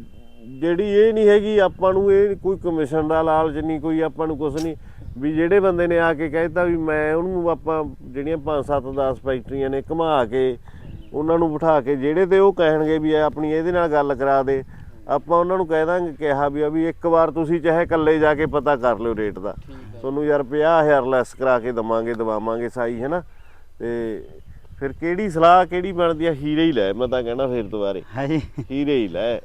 ਜਿਹੜੀ ਇਹ ਨਹੀਂ ਹੈਗੀ ਆਪਾਂ ਨੂੰ ਇਹ ਕੋਈ ਕਮਿਸ਼ਨ ਦਾ ਲਾਲਚ ਨਹੀਂ ਕੋਈ ਆਪਾਂ ਨੂੰ ਕੁਝ ਨਹੀਂ। ਵੀ ਜਿਹੜੇ ਬੰਦੇ ਨੇ ਆ ਕੇ ਕਹਿਤਾ ਵੀ ਮੈਂ ਉਹਨੂੰ ਆਪਾਂ ਜਿਹੜੀਆਂ 5 7 10 ਫੈਕਟਰੀਆਂ ਨੇ ਘੁਮਾ ਕੇ ਉਹਨਾਂ ਨੂੰ ਬਿਠਾ ਕੇ ਜਿਹੜੇ ਤੇ ਉਹ ਕਹਿਣਗੇ ਵੀ ਆਪਣੀ ਇਹਦੇ ਨਾਲ ਗੱਲ ਕਰਾ ਦੇ ਆਪਾਂ ਉਹਨਾਂ ਨੂੰ ਕਹਿ ਦਾਂਗੇ ਕਿਹਾ ਵੀ ਆ ਵੀ ਇੱਕ ਵਾਰ ਤੁਸੀਂ ਚਾਹੇ ਇਕੱਲੇ ਜਾ ਕੇ ਪਤਾ ਕਰ ਲਿਓ ਰੇਟ ਦਾ। ਤੁਹਾਨੂੰ ਯਾਰ 50000 ਲੈਸ ਕਰਾ ਕੇ ਦਵਾਂਗੇ ਦਵਾਵਾਂਗੇ ਸਾਈ ਹੈ ਨਾ? ਤੇ ਫਿਰ ਕਿਹੜੀ ਸਲਾਹ ਕਿਹੜੀ ਬਣਦੀ ਆ? ਹੀਰੇ ਹੀ ਲੈ ਮੈਂ ਤਾਂ ਕਹਿਣਾ ਫਿਰ ਦੁਬਾਰੇ। ਹਾਂਜੀ ਹੀਰੇ ਹੀ ਲੈ।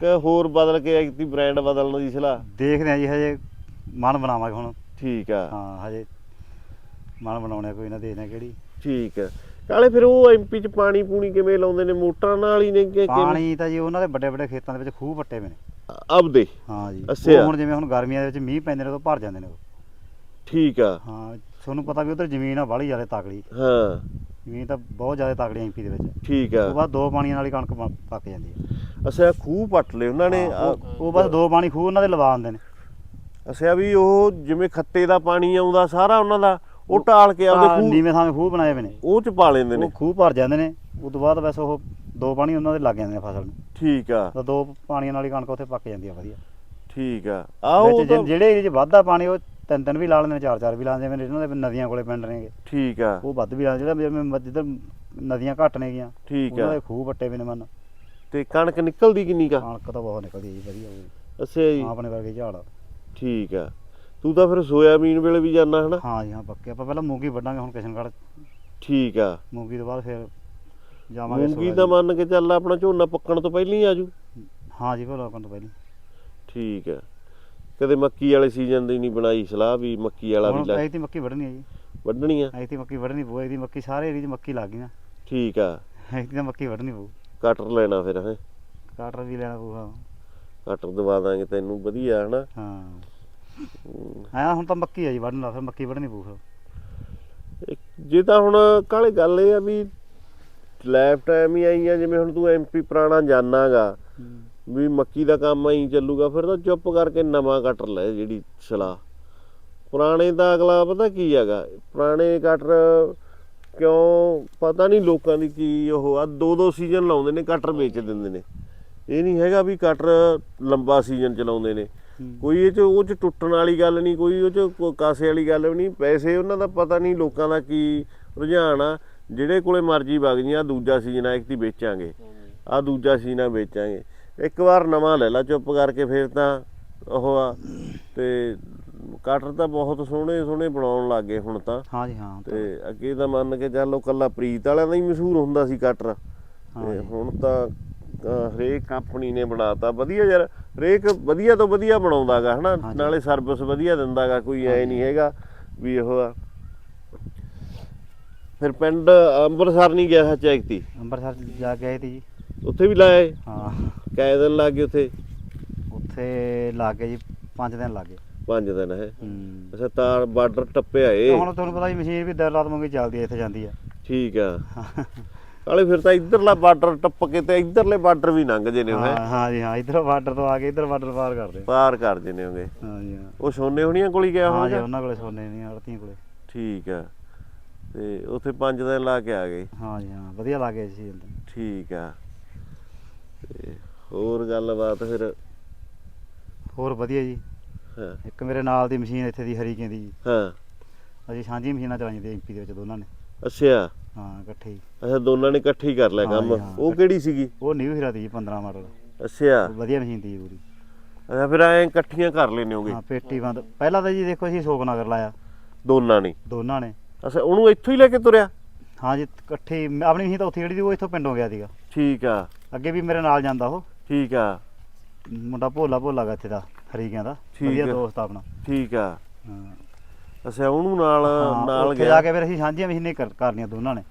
ਕਿ ਹੋਰ ਬਦਲ ਕੇ ਐਕਟੀ ਬ੍ਰਾਂਡ ਬਦਲਣ ਦੀ ਸਲਾਹ। ਦੇਖਦੇ ਆ ਜੀ ਹਜੇ ਮਨ ਬਣਾਵਾਂਗੇ ਹੁਣ। ਠੀਕ ਆ। ਹਾਂ ਹਜੇ ਮਨ ਬਣਾਉਣਾ ਕੋਈ ਨਾ ਦੇਖਦੇ ਆ ਕਿਹੜੀ। ਠੀਕ ਆ। ਕਾਲੇ ਫਿਰ ਉਹ ਐਮਪੀ ਚ ਪਾਣੀ ਪੂਣੀ ਕਿਵੇਂ ਲਾਉਂਦੇ ਨੇ? ਮੋਟਰਾਂ ਨਾਲ ਹੀ ਨੇ ਕਿ ਪਾਣੀ ਤਾਂ ਜੀ ਉਹਨਾਂ ਦੇ ਵੱਡੇ ਵੱਡੇ ਖੇਤਾਂ ਦੇ ਵਿੱਚ ਖੂਹ ਪੱਟੇ ਹੋਏ ਨੇ। ਆਪਦੇ? ਹਾਂ ਜੀ। ਉਹ ਹੁਣ ਜਿਵੇਂ ਹੁਣ ਗਰਮੀਆਂ ਦੇ ਵਿੱਚ ਮੀਂਹ ਪੈਂਦੇ ਨੇ ਉਦੋਂ ਭਰ ਜਾਂਦੇ ਨੇ ਉਹ। ਠੀਕ ਆ। ਹਾਂ ਤੁਹਾਨੂੰ ਪਤਾ ਵੀ ਉਧਰ ਜ਼ਮੀਨ ਆ ਬਾਹਲੀ ਜ਼ਿਆਦਾ ਤਕੜੀ। ਹਾਂ। ਜ਼ਮੀਨ ਤਾਂ ਬਹੁਤ ਜ਼ਿਆਦਾ ਤਕੜੀ ਐਮਪੀ ਦੇ ਵਿੱਚ। ਠੀਕ ਉਹ ਆ ਬਾਅਦ ਦੋ ਪਾਣੀਆਂ ਨਾਲ ਹੀ ਕਣਕ ਪੱਕ ਜਾਂਦੀ ਹੈ ਅੱਛਾ ਖੂਹ ਪੱਟ ਲਏ ਉਹਨਾਂ ਨੇ। ਉਹ- ਉਹ ਬਸ ਦੋ ਪਾਣੀ ਖੂਹ ਉਹਨਾਂ ਦੇ ਲਵਾ ਦਿੰਦੇ ਨੇ। ਅੱਛਾ ਵੀ ਉਹ ਜਿਵੇਂ ਖੱਤੇ ਦਾ ਪਾਣੀ ਆਉਂਦਾ ਸਾਰਾ ਉਹਨਾਂ ਦਾ ਉਹ ਢਾਲ ਕੇ ਆਹ ਖੂਹ ਨੀਵੇਂ ਥਾਵੇਂ ਖੂਹ ਬਣਾਏ ਹੋਏ ਨੇ। ਉਹ ਚ ਪਾ ਲੈਂਦੇ ਨੇ। ਉਹ ਖੂਹ ਭਰ ਜਾਂਦੇ ਨੇ। ਉਸ ਤੋਂ ਬਾਅਦ ਬਸ ਉਹ ਦੋ ਪਾਣੀ ਉਹਨਾਂ ਦੇ ਲੱਗ ਜਾਂਦੇ ਨੇ ਫਸਲ ਨੂੰ। ਠੀਕ ਆ। ਤਾਂ ਦੋ ਪਾਣੀਆਂ ਨਾਲ ਹੀ ਕਣਕ ਉੱਥੇ ਪੱਕ ਜਾਂਦੀ ਆ ਵਧੀਆ। ਠੀਕ ਆ। ਜਿ- ਜਿਹੜੇ ਏਰੀਏ 'ਚ ਵੱਧਦਾ ਪਾਣੀ ਉਹ ਤਿੰਨ ਤਿੰਨ ਵੀ ਲਾ ਲੈਂਦੇ ਨੇ ਚਾਰ ਚਾਰ ਵੀ ਲਾ ਲੈਂਦੇ ਨੇ ਇਹਨਾਂ ਦੇ ਨਦੀਆਂ ਕੋਲੇ ਪਿੰਡ ਨੇਗੇ। ਠੀਕ ਆ। ਉਹ ਵੱਧ ਵੀ ਲਾ ਜਿਹੜਾ ਜਿਵੇਂ ਜਿੱਧਰ ਨਦੀਆਂ ਘੱਟ ਨੇਗੀਆਂ ਠੀਕ ਉਹਨਾਂ ਆ। ਦੇ ਖੂਹ ਪੱਟੇ ਵੀ ਨੇ ਮਨ। ਤੇ ਕਣਕ ਨਿਕਲਦੀ ਕਿੰਨੀ ਕਾ? ਕਣਕ ਤਾਂ ਬਹੁਤ ਨਿਕਲਦੀ ਜੀ ਵਧੀਆ ਅੱਛਾ ਜੀ। ਆਪਣੇ ਵਰਗੇ ਝਾੜ ਆ। ਠੀਕ ਆ। ਤੂੰ ਤਾਂ ਫਿਰ ਸੋਇਆਬੀਨ ਵੇਲੇ ਵੀ ਜਾਣਾ ਹਨਾ? ਹਾਂ ਜੀ ਹਾਂ ਪੱਕੇ। ਆਪਾਂ ਪਹਿਲਾਂ ਮੂੰਗੀ ਵੱਢਾਂਗੇ ਹੁਣ ਕਿਸ਼ਨਗੜ੍ਹ। ਠੀਕ ਆ। ਮੂੰਗੀ ਤੋਂ ਬਾਅਦ ਫਿਰ ਜਾਵਾਂਗੇ ਮੂੰਗੀ ਜੀ। ਮੰਨ ਕੇ ਚੱਲ ਆਪਣਾ ਝੋਨਾ ਪੱਕਣ ਤੋਂ ਪਹਿਲਾਂ ਹੀ ਆਜੂ ਹਾਂ ਜੀ ਭਲਾ ਤੋਂ ਪਹਿਲਾਂ ਠੀਕ ਆ। ਕਦੇ ਮੱਕੀ ਵਾਲੇ ਸੀਜ਼ਨ ਦੀ ਨਹੀਂ ਬਣਾਈ ਸਲਾਹ ਵੀ ਮੱਕੀ ਵਾਲਾ ਵੀ ਲੱਗ ਐਤੀ ਮੱਕੀ ਵੱਢਣੀ ਹੈ ਜੀ। ਵੱਢਣੀ ਆ? ਐਤੀ ਮੱਕੀ ਵੱਢਣੀ ਪਊ ਐਤੀ ਮੱਕੀ ਸਾਰੇ ਏਰੀਏ 'ਚ ਮੱਕੀ ਲੱਗ ਗਈਆਂ ਠੀਕ ਆ। ਐਤੀ ਤਾਂ ਮੱਕੀ ਵੱਢਣੀ ਪਊ। ਕਟਰ ਲੈਣਾ ਫਿਰ ਹੈ। ਕਾਟਰ ਵੀ ਲੈਣਾ ਪਊਗਾ ਕਟਰ ਦਵਾ ਦਾਂਗੇ ਤੈਨੂੰ ਵਧੀਆ ਹਨਾ? ਹਾਂ। ਹਾਂ ਹੁਣ ਤਾਂ ਮੱਕੀ ਆ ਜੀ ਵੱਢਣ ਲਾ ਫਿਰ ਮੱਕੀ ਵੱਢਣੀ ਪਊ ਫਿਰ। ਜੇ ਤਾਂ ਹੁਣ ਕਾਲੇ ਗੱਲ ਇਹ ਆ ਵੀ ਲਾਈਫ ਟਾਈਮ ਹੀ ਆਈ ਆ ਜਿਵੇਂ ਹੁਣ ਤੂੰ ਐਮਪੀ ਪੁਰਾਣਾ ਜਾਣਾਗਾ ਵੀ ਮੱਕੀ ਦਾ ਕੰਮ ਆਈ ਚੱਲੂਗਾ ਫਿਰ ਤਾਂ ਚੁੱਪ ਕਰਕੇ ਨਵਾਂ ਕਟਰ ਲੈ ਜਿਹੜੀ ਸਲਾਹ। ਪੁਰਾਣੇ ਦਾ ਅਗਲਾ ਪਤਾ ਕੀ ਹੈਗਾ ਪੁਰਾਣੇ ਕਟਰ ਕਿਉਂ ਪਤਾ ਨਹੀਂ ਲੋਕਾਂ ਦੀ ਕੀ ਉਹ ਆ ਦੋ ਦੋ ਸੀਜ਼ਨ ਲਾਉਂਦੇ ਨੇ ਕਟਰ ਵੇਚ ਦਿੰਦੇ ਨੇ। ਇਹ ਨਹੀਂ ਹੈਗਾ ਵੀ ਕਟਰ ਲੰਬਾ ਸੀਜ਼ਨ ਚਲਾਉਂਦੇ ਨੇ। ਕੋਈ ਇਹ ਚ ਉਹ ਚ ਟੁੱਟਣ ਵਾਲੀ ਗੱਲ ਨਹੀਂ ਕੋਈ ਉਹ ਚ ਕਾਸੇ ਵਾਲੀ ਗੱਲ ਵੀ ਨਹੀਂ। ਪੈਸੇ ਉਹਨਾਂ ਦਾ ਪਤਾ ਨਹੀਂ ਲੋਕਾਂ ਦਾ ਕੀ ਰੁਝਾਨ ਆ। ਜਿਹੜੇ ਕੋਲੇ ਮਰਜ਼ੀ ਵਗ ਜੀ ਆ ਦੂਜਾ ਸੀਜ਼ਨ ਆ ਇੱਕ ਦੀ ਵੇਚਾਂਗੇ। ਆ ਦੂਜਾ ਸੀਜ਼ਨ ਆ ਵੇਚਾਂਗੇ। ਇੱਕ ਵਾਰ ਨਵਾਂ ਲੈ ਲਾ ਚੁੱਪ ਕਰਕੇ ਫਿਰ ਤਾਂ ਉਹ ਆ। ਤੇ ਕਟਰ ਤਾਂ ਬਹੁਤ ਸੋਹਣੇ ਸੋਹਣੇ ਬਣਾਉਣ ਲੱਗ ਗਏ ਹੁਣ ਤਾਂ। ਹਾਂ ਜੀ ਹਾਂ। ਤੇ ਅੱਗੇ ਤਾਂ ਮੰਨ ਕੇ ਚੱਲੋ ਕੱਲਾ ਪ੍ਰੀਤ ਵਾਲਿਆਂ ਦਾ ਹੀ ਮਸ਼ਹੂਰ ਹੁੰਦਾ ਸੀ ਕਟਰ। ਹਾਂ ਤੇ। ਹੁਣ ਤਾਂ ਹਰੇਕ ਕੰਪਨੀ ਨੇ ਬਣਾਤਾ। ਵਧੀਆ ਯਾਰ ਹਰੇਕ ਵਧੀਆ ਤੋਂ ਵਧੀਆ ਬਣਾਉਂਦਾਗਾ ਹਨਾ। ਨਾਲੇ ਸਰਵਿਸ ਵਧੀਆ ਦਿੰਦਾਗਾ ਕੋਈ ਐ ਨਹੀਂ ਹੈਗਾ ਵੀ ਉਹ ਆ। ਫਿਰ ਪਿੰਡ ਅੰਮ੍ਰਿਤਸਰ ਨਹੀਂ ਗਿਆ ਸੱਚ ਐਕਤੀ ਅੰਮ੍ਰਿਤਸਰ ਜਾ ਕੇ ਆਏ ਤੀ ਜੀ। ਉੱਥੇ ਵੀ ਲਾਏ? ਹਾਂ। ਕਾਇ ਦਿਨ ਲੱਗ ਗਏ ਉੱਥੇ? ਉੱਥੇ ਲੱਗ ਗਏ ਜੀ 5 ਦਿਨ ਲੱਗ ਗਏ। 5 ਦਿਨ ਹੈ। ਅੱਛਾ ਤਾਰ ਬਾਰਡਰ ਟੱਪਿਆ ਏ ਹੁਣ ਤੁਹਾਨੂੰ ਪਤਾ ਜੀ ਮਸ਼ੀਨ ਵੀ ਦਰ ਰਾਤ ਮੰਗੀ ਚੱਲਦੀ ਇੱਥੇ ਜਾਂਦੀ ਆ। ਠੀਕ ਆ। ਕਾਲੇ ਫਿਰ ਤਾਂ ਇਧਰਲਾ ਬਾਰਡਰ ਟੱਪ ਕੇ ਤੇ ਇਧਰਲੇ ਬਾਰਡਰ ਵੀ ਲੰਘ ਜੇ ਨੇ ਹੈ ਜੀ ਹਾਂ ਇਧਰ ਬਾਰਡਰ ਤੋਂ ਆ ਕੇ ਇਧਰ ਬਾਰਡਰ ਪਾਰ ਕਰਦੇ। ਪਾਰ ਕਰ ਜੇ ਨੇ ਹੋਗੇ ਹਾਂ ਜੀ ਹਾਂ। ਉਹ ਸੋਨੇ ਹੋਣੀਆਂ ਕੋਲ ਹੀ ਗਿਆ ਹਾਂ ਜੀ ਹੋਗਾ ਉਹਨਾਂ ਕੋਲੇ ਸੋਨੇ ਨਹੀਂ ਆੜਤੀਆਂ ਕੋਲੇ। ਠੀਕ ਆ। ਤੇ ਉੱਥੇ 5 ਦਿਨ ਲਾ ਕੇ ਆ ਗਏ। ਹਾਂ ਜੀ ਹਾਂ ਵਧੀਆ ਲੱਗੇ ਸੀ ਅੰਦਰ। ਠੀਕ ਆ। ਤੇ ਹੋਰ ਗੱਲਬਾਤ ਫਿਰ? ਹੋਰ ਵਧੀਆ ਜੀ। ਹਾਂ। ਇੱਕ ਮੇਰੇ ਨਾਲ ਦੀ ਮਸ਼ੀਨ ਇੱਥੇ ਦੀ ਹਰੀਕੇ ਦੀ ਜੀ। ਹਾਂ। ਅਸੀਂ ਸਾਂਝੀ ਮਸ਼ੀਨਾਂ ਚਲਾਈਆਂ ਤੇ ਐਮਪੀ ਦੇ ਵਿੱਚ ਦੋਨਾਂ ਨੇ। ਅੱਛਾ। ਹਾਂ ਇਕੱਠੇ ਹੀ। ਅੱਛਾ ਦੋਨਾਂ ਨੇ ਇਕੱਠੇ ਹੀ ਕਰ ਲਿਆ ਹਾਂ ਕੰਮ। ਜੀ, ਹਾਂ। ਉਹ ਕਿਹੜੀ ਸੀਗੀ? ਉਹ ਨਿਊ ਹੀਰਾ ਦੀ ਜੀ 15 ਮਾਡਲ। ਅੱਛਾ। ਵਧੀਆ ਮਸ਼ੀਨ ਦੀ ਪੂਰੀ। ਅੱਛਾ ਫਿਰ ਐ ਇਕੱਠੀਆਂ ਕਰ ਲੈਨੇ ਹੋਗੇ? ਹਾਂ ਪੇਟੀ ਬੰਦ। ਪਹਿਲਾਂ ਤਾਂ ਜੀ ਦੇਖੋ ਅਸੀਂ ਸ਼ੋਕਨਗਰ ਲਾਇਆ। ਦੋਨਾਂ ਨੇ? ਦੋਨਾਂ ਨੇ। ਅੱਛਾ ਉਹਨੂੰ ਇੱਥੋਂ ਹੀ ਲੈ ਕੇ ਤੁਰਿਆ? ਹਾਂ ਜੀ ਇਕੱਠੇ ਹੀ- ਆਪਣੀ ਮਸ਼ੀਨ ਤਾਂ ਉੱਥੇ ਜਿਹੜੀ ਸੀ ਉਹ ਇੱਥੋਂ ਪਿੰਡੋਂ ਗਿਆ ਸੀਗਾ। ਠੀਕ ਆ। ਅੱਗੇ ਵੀ ਮੇਰੇ ਨਾਲ ਜਾਂਦਾ ਉਹ। ਠੀਕ ਆ। ਮੁੰਡਾ ਭੋਲਾ ਭੋਲਾ ਗਾ ਇੱਥੇ ਦਾ ਹਰੀਕਿਆਂ ਦਾ। ਠੀਕ ਵਧੀਆ। ਦੋਸਤ ਆ ਆਪਣਾ। ਠੀਕ ਆ। ਹਾਂ। ਅੱਛਾ ਉਹਨੂੰ ਨਾਲ ਹਾਂ, ਨਾਲ ਉੱਥੇ ਗਿਆ। ਜਾ ਕੇ ਫਿਰ ਅਸੀਂ ਸਾਂਝੀਆਂ ਮਸ਼ੀਨਾਂ ਕਰ- ਕਰਨੀਆਂ ਦੋਨਾਂ ਨੇ।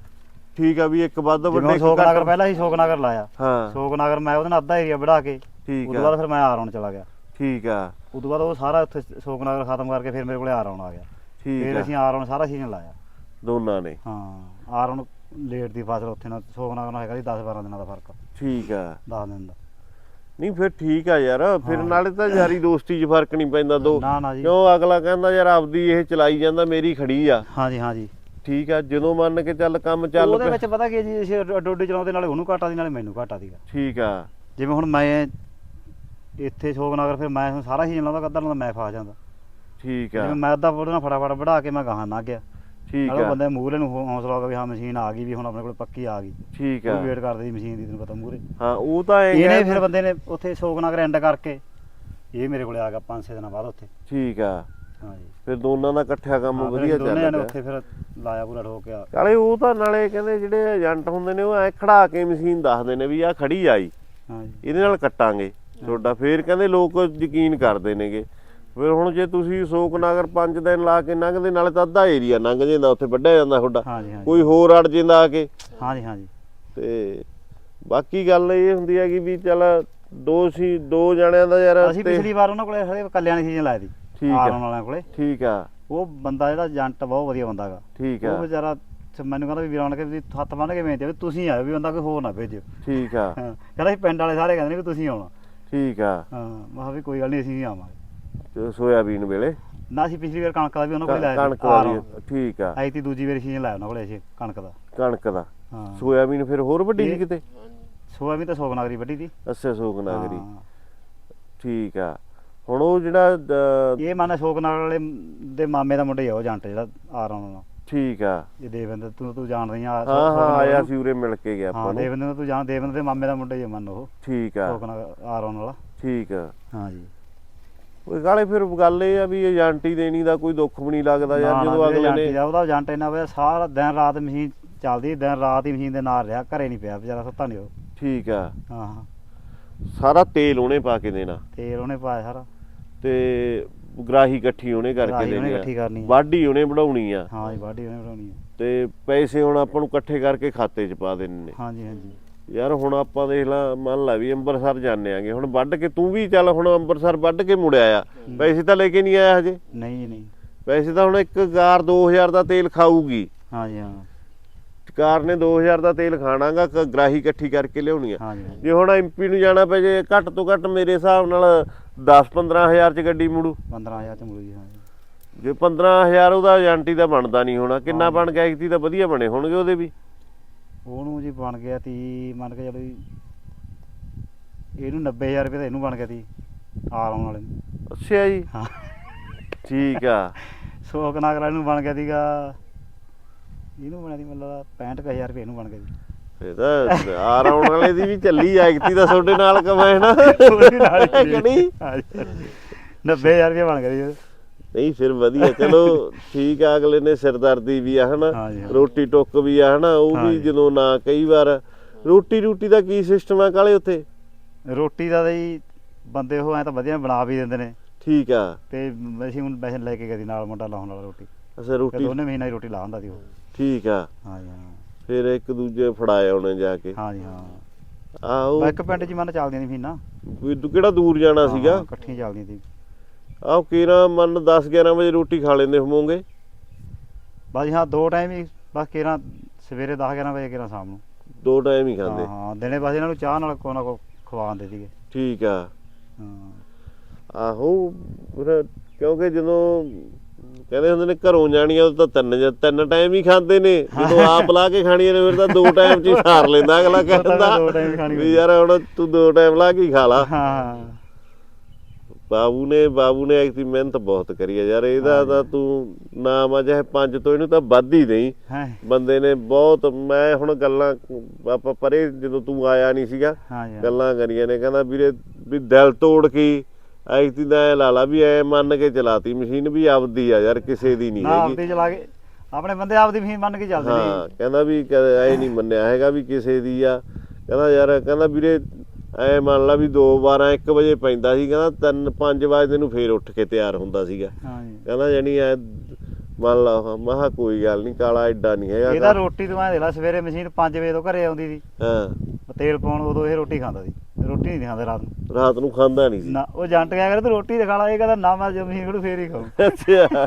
ਠੀਕ ਆ ਵੀ ਇੱਕ ਵੱਧ ਜਿਵੇਂ ਵੱਡੇ ਹੁਣ ਇੱਕ ਸ਼ੋਕਨਗਰ ਘੱਟ। ਪਹਿਲਾਂ ਹੀ ਸ਼ੋਕਨਗਰ ਲਾਇਆ। ਹਾਂ। ਸ਼ੋਕਨਗਰ ਮੈਂ ਉਹਦੇ ਨਾਲ ਅੱਧਾ ਏਰੀਆ ਵੜਾ ਕੇ ਠੀਕ ਉਦੋਂ ਬਾਅਦ ਆ। ਫਿਰ ਮੈਂ ਆਰੌਣ ਚਲਾ ਗਿਆ। ਠੀਕ ਆ। ਉਦੋਂ ਬਾਅਦ ਉਹ ਸਾਰਾ ਉੱਥੇ ਸ਼ੋਕਨਗਰ ਖਤਮ ਕਰਕੇ ਫਿਰ ਮੇਰੇ ਕੋਲੇ ਆਰੌਣ ਆ ਗਿਆ। ਠੀਕ ਫਿਰ ਆ। ਅਸੀਂ ਆਰੌਣ ਸਾਰਾ ਸੀਜ਼ਨ ਲਾਇਆ। ਦੋਨਾਂ ਨੇ। ਹਾਂ ਆਰੌਣ ਲੇਟ ਦੀ ਫਸਲ ਉੱਥੇ ਨਾਲ ਸ਼ੋਕਨਗਰ ਨਾਲ ਹੈਗਾ ਸੀ 10 12 ਦਿਨਾਂ ਦਾ ਫ਼ਰਕ। ਠੀਕ ਆ। 10 ਦਿਨ ਦਾ। ਨਹੀਂ ਫਿਰ ਠੀਕ ਆ ਯਾਰ ਫਿਰ ਹਾਂ। ਨਾਲੇ ਤਾਂ ਯਾਰੀ ਦੋਸਤੀ 'ਚ ਫ਼ਰਕ ਨਹੀਂ ਪੈਂਦਾ ਦੋ। ਨਾ ਨਾ ਜੀ। ਕਿਉਂ ਅਗਲਾ ਕਹਿੰਦਾ ਯਾਰ ਆਪਦੀ ਇਹ ਚਲਾਈ ਜਾਂਦਾ ਮੇਰੀ ਖੜੀ ਆ। ਹਾਂਜੀ ਹਾਂਜੀ। ਠੀਕ ਆ ਜਦੋਂ ਮੰਨ ਕੇ ਚੱਲ ਕੰਮ ਚੱਲ ਉਹਦੇ ਵਿੱਚ ਪਤਾ ਕੀ ਹੈ ਜੀ ਡੋਡੀ ਚਲਾਉਂਦੇ ਨਾਲੇ ਉਹਨੂੰ ਘਾਟਾ ਦੀ ਨਾਲੇ ਮੈਨੂੰ ਘਾਟਾ ਦੀਗਾ ਠੀਕ ਆ। ਜਿਵੇਂ ਹੁਣ ਮੈਂ ਇੱਥੇ ਸ਼ੋਕਨਗਰ ਫਿਰ ਮੈਂ ਸਾਰਾ ਸੀਜ਼ਨ ਲਾਉਂਦਾ ਅੱਧਾ ਨਾਲ ਮੈਂ ਫਸ ਜਾਂਦਾ। ਠੀਕ ਆ। ਜਿਵੇਂ ਮੈਂ ਅੱਧਾ ਫੋਟੋ ਨਾਲ ਫਟਾਫਟ ਵੜਾ ਕੇ ਮੈਂ ਗਾਹਾਂ ਲੰਘ ਗਿਆ। ਠੀਕ ਆ। ਬੰਦੇ ਮੂਹਰੇ ਨੂੰ ਹੌ- ਹੌਸਲਾ ਹੋਗਾ ਵੀ ਹਾਂ ਮਸ਼ੀਨ ਆ ਗਈ ਵੀ ਹੁਣ ਆਪਣੇ ਕੋਲ ਪੱਕੀ ਆ ਗਈ। ਠੀਕ ਉਹ ਵੇਟ ਕਰਦੇ ਸੀ ਮਸ਼ੀਨ ਦੀ ਤੈਨੂੰ ਪਤਾ ਮੂਹਰੇ। ਹਾਂ ਉਹ ਤਾਂ ਐਂ ਇਹਨੇ ਫਿਰ ਬੰਦੇ ਨੇ ਉੱਥੇ ਸ਼ੋਕਨਗਰ ਐਂਡ ਕਰਕੇ ਇਹ ਮੇਰੇ ਕੋਲੇ ਆ ਗਿਆ 5-6 ਦਿਨਾਂ ਬਾਅਦ ਉੱਥੇ। ਠੀਕ ਆ। ਹਾਂਜੀ ਫਿਰ ਦੋਨਾਂ ਦਾ ਇਕੱਠਿਆ ਕੰਮ ਹਾਂ, ਫਿਰ ਵਧੀਆ ਦੋਨੇ ਚੱਲ ਜਾਣੇ ਰਿਹਾ ਉੱਥੇ ਫਿਰ ਲਾਇਆ ਪੂਰਾ ਠੋਕ ਕੇ ਆ। ਕਾਲੇ ਉਹ ਤਾਂ ਨਾਲੇ ਕਹਿੰਦੇ ਜਿਹੜੇ ਏਜੰਟ ਹੁੰਦੇ ਨੇ ਉਹ ਐ ਖੜਾ ਕੇ ਮਸ਼ੀਨ ਦੱਸਦੇ ਨੇ ਵੀ ਆ ਖੜੀ ਆਈ। ਹਾਂਜੀ ਇਹਦੇ ਨਾਲ ਕੱਟਾਂਗੇ। ਤੁਹਾਡਾ ਫੇਰ ਕਹਿੰਦੇ ਲੋਕ ਯਕੀਨ ਕਰਦੇ ਨੇਗੇ। ਫਿਰ ਹੁਣ ਜੇ ਤੁਸੀਂ ਸ਼ੋਕਨਗਰ 5 ਦਿਨ ਲਾ ਕੇ ਲੰਘਦੇ ਨਾਲੇ ਤਾਂ ਅੱਧਾ ਏਰੀਆ ਲੰਘ ਜਾਂਦਾ ਉੱਥੇ ਵੱਢਿਆ ਜਾਂਦਾ ਤੁਹਾਡਾ। ਹਾਂਜੀ ਹਾਂਜੀ। ਕੋਈ ਹੋਰ ਅੜ ਜਾਂਦਾ ਆ ਕੇ? ਹਾਂਜੀ ਹਾਂਜੀ। ਤੇ ਬਾਕੀ ਗੱਲ ਇਹ ਹੁੰਦੀ ਹੈਗੀ ਵੀ ਚੱਲ ਦੋ ਸੀ ਦੋ ਜਣਿਆਂ ਦਾ ਯਾਰ ਅਸੀਂ ਤੇ- ਪਿਛਲੀ ਵਾਰ ਉਹਨਾਂ ਕੋਲੇ ਹਲੇ ਕੱਲਿਆਂ ਸੀਜ਼ਨ ਲਾਇਆ ਸੀ ਠੀਕ ਆ। ਆਰਨ ਵਾਲਿਆਂ ਕੋਲੇ। ਠੀਕ ਆ। ਉਹ ਬੰਦਾ ਜਿਹੜਾ ਏਜੰਟ ਬਹੁਤ ਵਧੀਆ ਬੰਦਾ ਹੈਗਾ ਠੀਕ ਉਹ ਆ ਵਿਚਾਰਾ ਸ- ਮੈਨੂੰ ਕਹਿੰਦਾ ਵੀ ਵੀਰਾਂ ਕੇ ਵੀ ਹੱਥ ਬੰਨ ਕੇ ਬੇਨਤੀ ਆ ਵੀ ਤੁਸੀਂ ਆਇਓ ਵੀ ਬੰਦਾ ਕੋਈ ਹੋਰ ਨਾ ਭੇਜਿਓ। ਠੀਕ ਆ। ਹਾਂ। ਕਹਿੰਦਾ ਸੀ ਪਿੰਡ ਵਾਲੇ ਸਾਰੇ ਕਹਿੰਦੇ ਨੇ ਵੀ ਤੁਸੀਂ ਆਉਣਾ। ਠੀਕ ਆ। ਹਾਂ ਮੈਂ ਕਿਹਾ ਵੀ ਕੋਈ ਗੱਲ ਨਹੀਂ ਅਸੀਂ ਵੀ ਆਵਾਂਗੇ। ਤੇ ਸੋਇਆਬੀਨ ਵੇਲੇ। ਨਾ ਅਸੀਂ ਪਿਛਲੀ ਵਾਰ ਕਣਕ ਦਾ ਵੀ ਉਹਨਾਂ ਕੋਲ ਲਾਇਆ ਕਣਕ ਦਾ ਠੀਕ ਆ। ਆਈ ਤੀ ਦੂਜੀ ਵਾਰੀ ਸੀਜ਼ਨ ਲਾਇਆ ਉਹਨਾਂ ਕੋਲੇ ਅਸੀਂ ਕਣਕ ਦਾ। ਕਣਕ ਦਾ। ਹਾਂ। ਸੋਇਆਬੀਨ ਫਿਰ ਹੋਰ ਵੱਡੀ ਸੀ ਕਿਤੇ? ਵੀ ਤਾਂ ਸੋਗਨਾਗਰੀ ਵੱਡੀ ਦੀ ਅੱਛਾ ਸੋਗਨਾਗਰੀ। ਠੀਕ ਆ। ਹੁਣ ਉਹ ਜਿਹੜਾ ਇਹ ਮਾਨਾ ਸ਼ੋਕਨਾਗ ਵਾਲੇ ਦੇ ਮਾਮੇ ਦਾ ਮੁੰਡਾ ਹੀ ਆ ਉਹ ਜੰਟ ਜਿਹੜਾ ਆ ਰਹਾ ਉਹਨਾਂ ਠੀਕ ਆ। ਇਹ ਦੇਵਿੰਦਰ ਤੂੰ ਤੂੰ ਜਾਣਦਾ ਹੀ ਆ ਹਾਂ ਹਾਂ ਆਇਆ ਸੀ ਉਰੇ ਮਿਲ ਕੇ ਗਿਆ ਆਪਾਂ ਨੂੰ। ਦੇਵਿੰਦਰ ਤੂੰ ਜਾਣ ਦੇਵਿੰਦਰ ਦੇ ਮਾਮੇ ਦਾ ਮੁੰਡਾ ਹੀ ਮੰਨ ਉਹ। ਠੀਕ ਆ। ਸ਼ੋਕਨਾਗ ਆ ਰਹਾ ਵਾਲਾ। ਠੀਕ ਆ। ਹਾਂ ਜੀ। ਗਾਲੇ ਫਿਰ ਗੱਲ ਇਹ ਆ ਵੀ ਏਜੰਟੀ ਦੇਣੀ ਦਾ ਕੋਈ ਦੁੱਖ ਵੀ ਨਹੀਂ ਲੱਗਦਾ ਯਾਰ ਜਦੋਂ ਅਗਲੇ ਨੇ ਦਾ ਉਹਦਾ ਏਜੰਟ ਇੰਨਾ ਵਧੀਆ ਸਾਰਾ ਦਿਨ ਰਾਤ ਮਸ਼ੀਨ ਚੱਲਦੀ ਦਿਨ ਰਾਤ ਹੀ ਮਸ਼ੀਨ ਦੇ ਨਾਲ ਰਿਹਾ ਘਰੇ ਨਹੀਂ ਪਿਆ ਵਿਚਾਰਾ ਸੁੱਤਾ ਨਹੀਂ ਉਹ। ਠੀਕ ਆ। ਹਾਂ। ਸਾਰਾ ਤੇਲ ਉਹਨੇ ਪਾ ਕੇ ਦੇਣਾ। ਤੇਲ ਉਹਨੇ ਪਾਇਆ ਸਾਰਾ। ਤੇ ਗਰਾਹੀ ਇਕੱਠੀ ਉਹਨੇ ਕਰਕੇ ਦੇਣੀ ਆ। ਵਾਢੀ ਉਹਨੇ ਵਢਾਉਣੀ ਆ। ਹਾਂ ਜੀ ਬਾਡੀ ਉਹਨੇ ਬਣਾਉਣੀ ਹੈ ਤੇ ਪੈਸੇ ਹੁਣ ਆਪਾਂ ਨੂੰ ਇਕੱਠੇ ਕਰਕੇ ਖਾਤੇ 'ਚ ਪਾ ਦੇਣੇ ਨੇ। ਹਾਂ ਜੀ ਹਾਂ ਜੀ ਯਾਰ ਹੁਣ ਆਪਾਂ ਦੇਖ ਲਾ ਮੰਨ ਲਾ ਵੀ ਅੰਮ੍ਰਿਤਸਰ ਜਾਂਦੇ ਆਂਗੇ। ਹੁਣ ਵੱਢ ਕੇ ਤੂੰ ਵੀ ਚੱਲ ਹੁਣ ਅੰਮ੍ਰਿਤਸਰ ਵੱਢ ਕੇ ਮੁੜਿਆ ਆ ਪੈਸੇ ਤਾਂ ਲੈ ਕੇ ਨਹੀਂ ਆਇਆ ਹਜੇ। ਨਹੀਂ ਨਹੀਂ। ਪੈਸੇ ਤਾਂ ਹੁਣ ਇੱਕ ਕਾਰ 2000 ਦਾ ਤੇਲ ਖਾਊਗੀ। ਹਾਂ ਜੀ ਹਾਂ। ਕਾਰ ਨੇ 2000 ਦਾ ਤੇਲ ਖਾਣਾਗਾ ਗਰਾਹੀ ਇਕੱਠੀ ਕਰਕੇ ਲਿਆਉਣੀ ਆ। ਜੀ ਹੁਣ ਐਮਪੀ ਨੂੰ ਜਾਣਾ ਪੈ ਜੇ ਘੱਟ ਤੋਂ ਘੱਟ ਮੇਰੇ ਹਿਸਾਬ ਨਾਲ 10-15000 ਚ ਗੱਡੀ ਮੁੜੂ। 15000 ਚ ਮੁੜੀ ਹਾਂ ਜੀ। ਜੇ 15000 ਉਹਦਾ ਏਜੰਟੀ ਦਾ ਬਣਦਾ ਨਹੀਂ ਹੋਣਾ। ਕਿੰਨਾ ਬਣ ਗਿਆ ਇੱਕ ਤਾਂ ਵਧੀਆ ਬਣੇ ਹੋਣਗੇ ਉਹਦੇ ਵੀ। ਉਹਨੂੰ ਜੀ ਬਣ ਗਿਆ ਤੀ ਮੰਨ ਕੇ ਚਲੋ ਜੀ। ਇਹਨੂੰ 90000 ਰੁਪਏ ਤਾਂ ਇਹਨੂੰ ਬਣ ਗਿਆ ਤੀ ਆਰਾਮ ਵਾਲੇ ਨੂੰ। ਅੱਛਾ ਜੀ। ਹਾਂ। ਠੀਕ ਆ। <laughs> ਸੋਕ ਨਾਗਰਾ ਨੂੰ ਬਣ ਗਿਆ ਸੀਗਾ। ਇਹਨੂੰ ਬਣਿਆ ਸੀ ਮਤਲਬ 65000 ਰੁਪਏ ਇਹਨੂੰ ਬਣ ਗਿਆ ਸੀ ਇਹ ਤਾਂ ਆਰ ਆਉਣ ਵਾਲੇ ਦੀ ਵੀ ਚੱਲੀ ਐਕਤੀ ਦਾ ਤੁਹਾਡੇ ਨਾਲ ਕਮਾਏ ਨਾ। ਉਹਦੇ ਨਾਲ ਹੀ <laughs> ਕਿ ਨਹੀਂ? ਹਾਂ ਜੀ। 90000 ਰੁਪਏ ਬਣ ਗਿਆ ਸੀ ਇਹਦਾ। ਨਹੀਂ ਫਿਰ ਵਧੀਆ ਚਲੋ ਠੀਕ ਆ ਅਗਲੇ ਨੇ ਸਿਰਦਰਦੀ ਵੀ ਆ ਹਨਾ? ਹਾਂ ਹਾਂ। ਰੋਟੀ ਟੁੱਕ ਵੀ ਆ ਹਨਾ? ਉਹ ਹਾਂ ਵੀ। ਜਦੋਂ ਨਾ ਕਈ ਵਾਰ। ਰੋਟੀ ਰੂਟੀ ਦਾ ਕੀ ਸਿਸਟਮ ਆ ਕਾਲੇ ਉੱਥੇ? ਰੋਟੀ ਦਾ ਜੀ ਬੰਦੇ ਉਹ ਐ ਤਾਂ ਵਧੀਆ ਬਣਾ ਵੀ ਦਿੰਦੇ ਨੇ। ਠੀਕ ਆ। ਤੇ ਅਸੀਂ ਹੁਣ ਵੈਸੇ ਲੈ ਕੇ ਗਏ ਨਾਲ ਮੁੰਡਾ ਲਾਉਣ ਵਾਲਾ ਰੋਟੀ। ਤੇ ਰੋਟੀ? ਦੋਨੇ ਮਹੀਨਾ ਦੀ ਰੋਟੀ ਲਾ ਹੁੰਦਾ ਸੀ ਉਹ। ਠੀਕ ਆ। ਹਾਂ ਜੀ ਹਾਂ। ਫਿਰ ਇੱਕ ਦੂਜੇ ਫੜਾਏ ਆਉਣੇ ਜਾ ਕੇ। ਹਾਂ ਜੀ ਹਾਂ। ਆਹੋ। ਇੱਕ ਪਿੰਡ 'ਚ ਹੀ ਮਨ ਚੱਲਦੀਆਂ ਸੀ ਮਹੀਨਾ ਕਿਹੜਾ ਦੂਰ ਜਾਣਾ ਸੀਗਾ? ਇਕੱਠੀਆਂ ਚੱਲਦੀਆਂ ਸੀ। ਆਹ ਕੀਰਾ ਮਨ 10 11 ਵਜੇ ਰੋਟੀ ਖਾ ਲੈਂਦੇ ਹੋਵੋਗੇ। ਬਸ ਜੀ ਹਾਂ ਦੋ ਟਾਈਮ ਹੀ ਬਸ ਕਿਹੜਾ ਸਵੇਰੇ 10 11 ਵਜੇ ਕਿਹੜਾ ਸ਼ਾਮ ਨੂੰ। ਦੋ ਟਾਈਮ ਹੀ ਖਾਂਦੇ। ਹਾਂ ਦਿਨੇ ਬਸ ਇਹਨਾਂ ਨੂੰ ਚਾਹ ਨਾਲ ਕੋ ਨਾ ਕੋ ਖਵਾਉਂਦੇ ਸੀਗੇ। ਠੀਕ ਆ। ਹਾਂ। ਆਹੋ ਫਿਰ ਕਿਉਂਕਿ ਜਦੋਂ ਕਹਿੰਦੇ ਹੁੰਦੇ ਨੇ ਘਰੋਂ ਜਾਣੀਆਂ ਤਾਂ ਤਿੰਨ ਜਾਂ ਤਿੰਨ ਟਾਈਮ ਹੀ ਖਾਂਦੇ ਨੇ। ਜਦੋਂ ਆਪ ਲਾ ਕੇ ਖਾਣੀਆਂ ਨੇ ਫਿਰ ਤਾਂ ਦੋ ਟਾਈਮ ਚ ਹੀ ਸਾਰ ਲੈਂਦਾ ਅਗਲਾ ਕਹਿੰਦਾ ਵੀ ਯਾਰ ਹੁਣ ਤੂੰ ਦੋ ਟਾਈਮ ਲਾ ਕੇ ਹੀ ਖਾ ਲਾ। ਹਾਂ। ਬਾਬੂ ਨੇ ਬਾਬੂ ਨੇ ਐਕਤੀ ਮਿਹਨਤ ਬਹੁਤ ਕਰੀ ਹੈ ਯਾਰ ਇਹਦਾ ਤਾਂ ਤੂੰ ਨਾਮ ਆ ਚਾਹੇ ਪੰਜ ਤੋਂ ਇਹਨੂੰ ਤਾਂ ਵੱਧ ਹੀ ਦੇਈ। ਹੈ। ਬੰਦੇ ਨੇ ਬਹੁਤ ਮੈਂ ਹੁਣ ਗੱਲਾਂ ਆਪਾਂ ਪਰੇ ਜਦੋਂ ਤੂੰ ਆਇਆ ਨਹੀਂ ਸੀਗਾ ਹਾਂ ਹਾਂ। ਗੱਲਾਂ ਕਰੀਆਂ ਨੇ ਕਹਿੰਦਾ ਵੀਰੇ ਵੀ ਦਿਲ ਤੋੜ ਕੇ ਐਕਤੀ ਦਾ ਐ ਲਾਲਾ ਵੀ ਐ ਮੰਨ ਕੇ ਚਲਾਤੀ ਮਸ਼ੀਨ ਵੀ ਆਪਦੀ ਆ ਯਾਰ ਕਿਸੇ ਦੀ ਨਹੀਂ ਨਾ ਹੈਗੀ। ਆਪਦੀ ਚਲਾ ਕੇ ਆਪਣੇ ਬੰਦੇ ਆਪਦੀ ਮਸ਼ੀਨ ਮੰਨ ਕੇ ਚੱਲਦੇ ਹਾਂ ਨੇ ਕਹਿੰਦਾ ਵੀ ਐ ਨਹੀਂ ਮੰਨਿਆ ਹੈਗਾ ਵੀ ਕਿਸੇ ਦੀ ਆ। ਕਹਿੰਦਾ ਯਾਰ ਕਹਿੰਦਾ ਵੀਰੇ ਐ ਮੰਨ ਲਾ ਵੀ 2 12 1 ਵਜੇ ਪੈਂਦਾ ਸੀ ਕਹਿੰਦਾ 3 5 ਵਜੇ ਨੂੰ ਫੇਰ ਉੱਠ ਕੇ ਤਿਆਰ ਹੁੰਦਾ ਸੀਗਾ। ਹਾਂ ਜੀ। ਕਹਿੰਦਾ ਜਾਨੀ ਐ ਮੰਨ ਲਾ ਮਹਾ ਕੋਈ ਗੱਲ ਨਹੀਂ ਕਾਲਾ ਐਡਾ ਨਹੀਂ ਹੈਗਾ ਇਹਦਾ ਰੋਟੀ ਤੋਂ ਐ ਦੇ ਲਾ ਸਵੇਰੇ ਮਸ਼ੀਨ 5 ਵਜੇ ਤੋਂ ਘਰੇ ਆਉਂਦੀ ਸੀ। ਹਾਂ। ਤੇਲ ਪਾਉਣ ਉਦੋਂ ਇਹ ਰੋਟੀ ਖਾਂਦਾ ਸੀ ਰੋਟੀ ਨਹੀਂ ਖਾਂਦਾ ਰਾਤ ਨੂੰ। ਰਾਤ ਨੂੰ ਖਾਂਦਾ ਨਹੀਂ ਸੀ। ਨਾ ਉਹ ਜੰਟ ਗਿਆ ਕਰੇ ਤੂੰ ਰੋਟੀ ਤੇ ਖਾਣਾ ਇਹ ਕਹਿੰਦਾ ਨਾ ਮੈਂ ਜੇ ਮਸ਼ੀਨ ਖੜੂ ਫੇਰ ਹੀ ਖਾਊ। ਅੱਛਾ।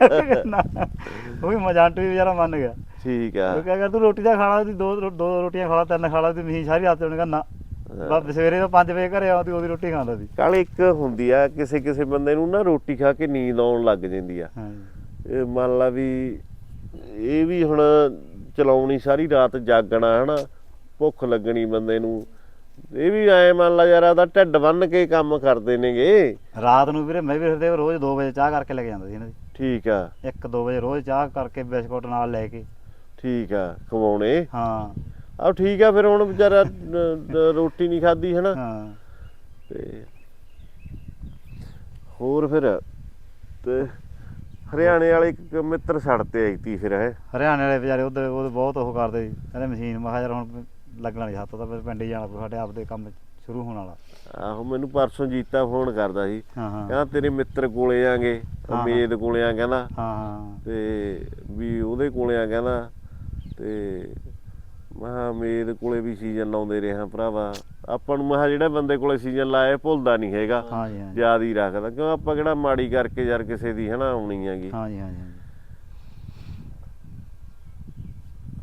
ਉਹ ਵੀ ਮਜੰਟ ਵੀ ਵਿਚਾਰਾ ਮੰਨ ਗਿਆ। ਠੀਕ ਆ। ਉਹ ਕਿਹਾ ਕਰ ਤੂੰ ਰੋਟੀ ਦਾ ਖਾਣਾ ਤੂੰ ਦੋ ਰੋ- ਦੋ ਰੋਟੀਆਂ ਖਾਣਾ ਤਿੰਨ ਖਾਣਾ ਤੇ ਮਸ਼ੀਨ ਸਾਰੀ ਰਾਤ ਉਹਨੇ ਕਹਿੰਦਾ ਨਾ। ਬਸ ਸਵੇਰੇ ਤੋਂ 5 ਵਜੇ ਘਰੇ ਆਉਂਦੀ ਉਹਦੀ ਰੋਟੀ ਖਾਂਦਾ ਸੀ ਕਾਲੇ ਇੱਕ ਹੁੰਦੀ ਆ ਕਿਸੇ ਕਿਸੇ ਬੰਦੇ ਨੂੰ ਨਾ ਰੋਟੀ ਖਾ ਕੇ ਨੀਂਦ ਆਉਣ ਲੱਗ ਜਾਂਦੀ ਆ। ਹਾਂ ਇਹ ਮੰਨ ਲਾ ਵੀ ਇਹ ਵੀ ਹੁਣ ਚਲਾਉਣੀ ਸਾਰੀ ਰਾਤ ਜਾਗਣਾ ਹਨਾ। ਭੁੱਖ ਲੱਗਣੀ ਬੰਦੇ ਨੂੰ। ਇਹ ਵੀ ਐ ਮੰਨ ਲਾ ਯਾਰ ਆਦਾ ਢਿੱਡ ਬੰਨ ਕੇ ਕੰਮ ਕਰਦੇ ਨੇਗੇ। ਰਾਤ ਨੂੰ ਵੀਰੇ ਮੈਂ ਵੀ ਫਿਰਦੇ ਰੋਜ਼ 2 ਵਜੇ ਚਾਹ ਕਰਕੇ ਲੈ ਕੇ ਜਾਂਦਾ ਸੀ ਇਹਨਾਂ ਦੀ। ਠੀਕ ਆ। 1-2 ਵਜੇ ਰੋਜ਼ ਚਾਹ ਕਰਕੇ ਬਿਸਕੁਟ ਨਾਲ ਲੈ ਕੇ। ਠੀਕ ਆ ਖਵਾਉਣੇ। ਹਾਂ। ਆ ਠੀਕ ਆ ਫਿਰ ਹੁਣ ਵਿਚਾਰਾ ਰੋਟੀ ਨਹੀਂ ਖਾਦੀ ਹਨਾ? ਹਾਂ। ਤੇ ਹੋਰ ਫਿਰ ਤੇ ਹਰਿਆਣੇ ਵਾਲੇ ਇੱਕ ਮਿੱਤਰ ਛੱਡਤੇ ਆਈ ਤੀ ਫਿਰ ਹੈ? ਹਰਿਆਣੇ ਵਾਲੇ ਵਿਚਾਰੇ ਉਹਦੇ ਉਹ ਬਹੁਤ ਉਹ ਕਰਦੇ ਸੀ। ਕਹਿੰਦੇ ਮਸ਼ੀਨ ਮੈਂ ਕਿਹਾ ਯਾਰ ਹੁਣ ਲੱਗਣਾ ਨਹੀਂ ਹੱਥ ਤਾਂ ਫਿਰ ਪਿੰਡ ਹੀ ਜਾਣਾ ਪਊ ਸਾਡੇ ਆਪਦੇ ਕੰਮ ਸ਼ੁਰੂ ਹੋਣ ਵਾਲਾ। ਆਹੋ ਮੈਨੂੰ ਪਰਸੋਂ ਜੀਤਾ ਫੋਨ ਕਰਦਾ ਸੀ। ਹਾਂ ਹਾਂ। ਕਹਿੰਦਾ ਤੇਰੇ ਮਿੱਤਰ ਕੋਲੇ ਆਂਗੇ ਹਾਂ। ਉਮੀਦ ਕੋਲੇ ਆ ਕਹਿੰਦਾ। ਹਾਂ ਹਾਂ। ਤੇ ਵੀ ਉਹਦੇ ਕੋਲੇ ਆ ਕਹਿੰਦਾ। ਤੇ ਮਹਾ ਉਮੀਦ ਕੋਲੇ ਵੀ ਸੀਜ਼ਨ ਲਾਉਂਦੇ ਰਿਹਾ ਭਰਾਵਾ। ਆਪਾਂ ਨੂੰ ਮਹਾ ਜਿਹੜਾ ਬੰਦੇ ਕੋਲੇ ਸੀਜ਼ਨ ਲਾਇਆ ਭੁੱਲਦਾ ਨਹੀਂ ਹੈਗਾ। ਯਾਦ ਹੀ ਰੱਖਦਾ ਕਿਉਂ ਆਪਾਂ ਕਿਹੜਾ ਮਾੜੀ ਕਰਕੇ ਯਾਰ ਕਿਸੇ ਦੀ ਹਨਾ ਆਉਣੀ ਹੈਗੀ।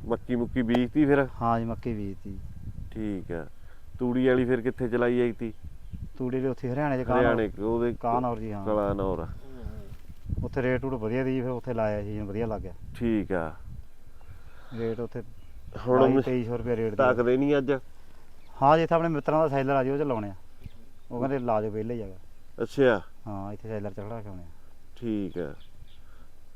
ਮੱਕੀ ਮੁੱਕੀ ਬੀਜਤੀ ਫਿਰ? ਹਾਂ ਜੀ ਮੱਕੀ ਬੀਜਤੀ। ਠੀਕ ਆ। ਤੂੜੀ ਵਾਲੀ ਫਿਰ ਕਿੱਥੇ ਚਲਾਈ ਆਈ ਤੀ? ਤੂੜੀ ਦੇ ਉੱਥੇ ਹਰਿਆਣੇ ਚ ਕਾਨ ਹਰਿਆਣੇ ਉਹਦੇ ਕਾਨੌਰ ਜੀ ਹਾਂ। ਕਲਾ ਨੌਰ ਉੱਥੇ ਰੇਟ ਰੂਟ ਵਧੀਆ ਦੀ ਫਿਰ ਉੱਥੇ ਲਾਇਆ ਸੀ ਵਧੀਆ ਲੱਗ ਗਿਆ। ਠੀਕ ਆ। ਰੇਟ ਉੱਥੇ ਹੁਣ 2300 ਰੁਪਏ ਰੇਟ ਦੀ ਤੱਕਦੇ ਨਹੀਂ ਅੱਜ। ਹਾਂ ਜੀ ਇੱਥੇ ਆਪਣੇ ਮਿੱਤਰਾਂ ਦਾ ਸੈਲਰ ਆ ਜੀ ਉਹ ਚ ਲਾਉਣੇ ਆ। ਉਹ ਕਹਿੰਦੇ ਲਾ ਜਾਓ ਵਿਹਲੇ ਜਾਗਾ ਅੱਛਾ। ਹਾਂ ਇੱਥੇ ਸੈਲਰ ਚੜਾ ਕੇ ਆਉਣੇ ਆ। ਠੀਕ ਆ।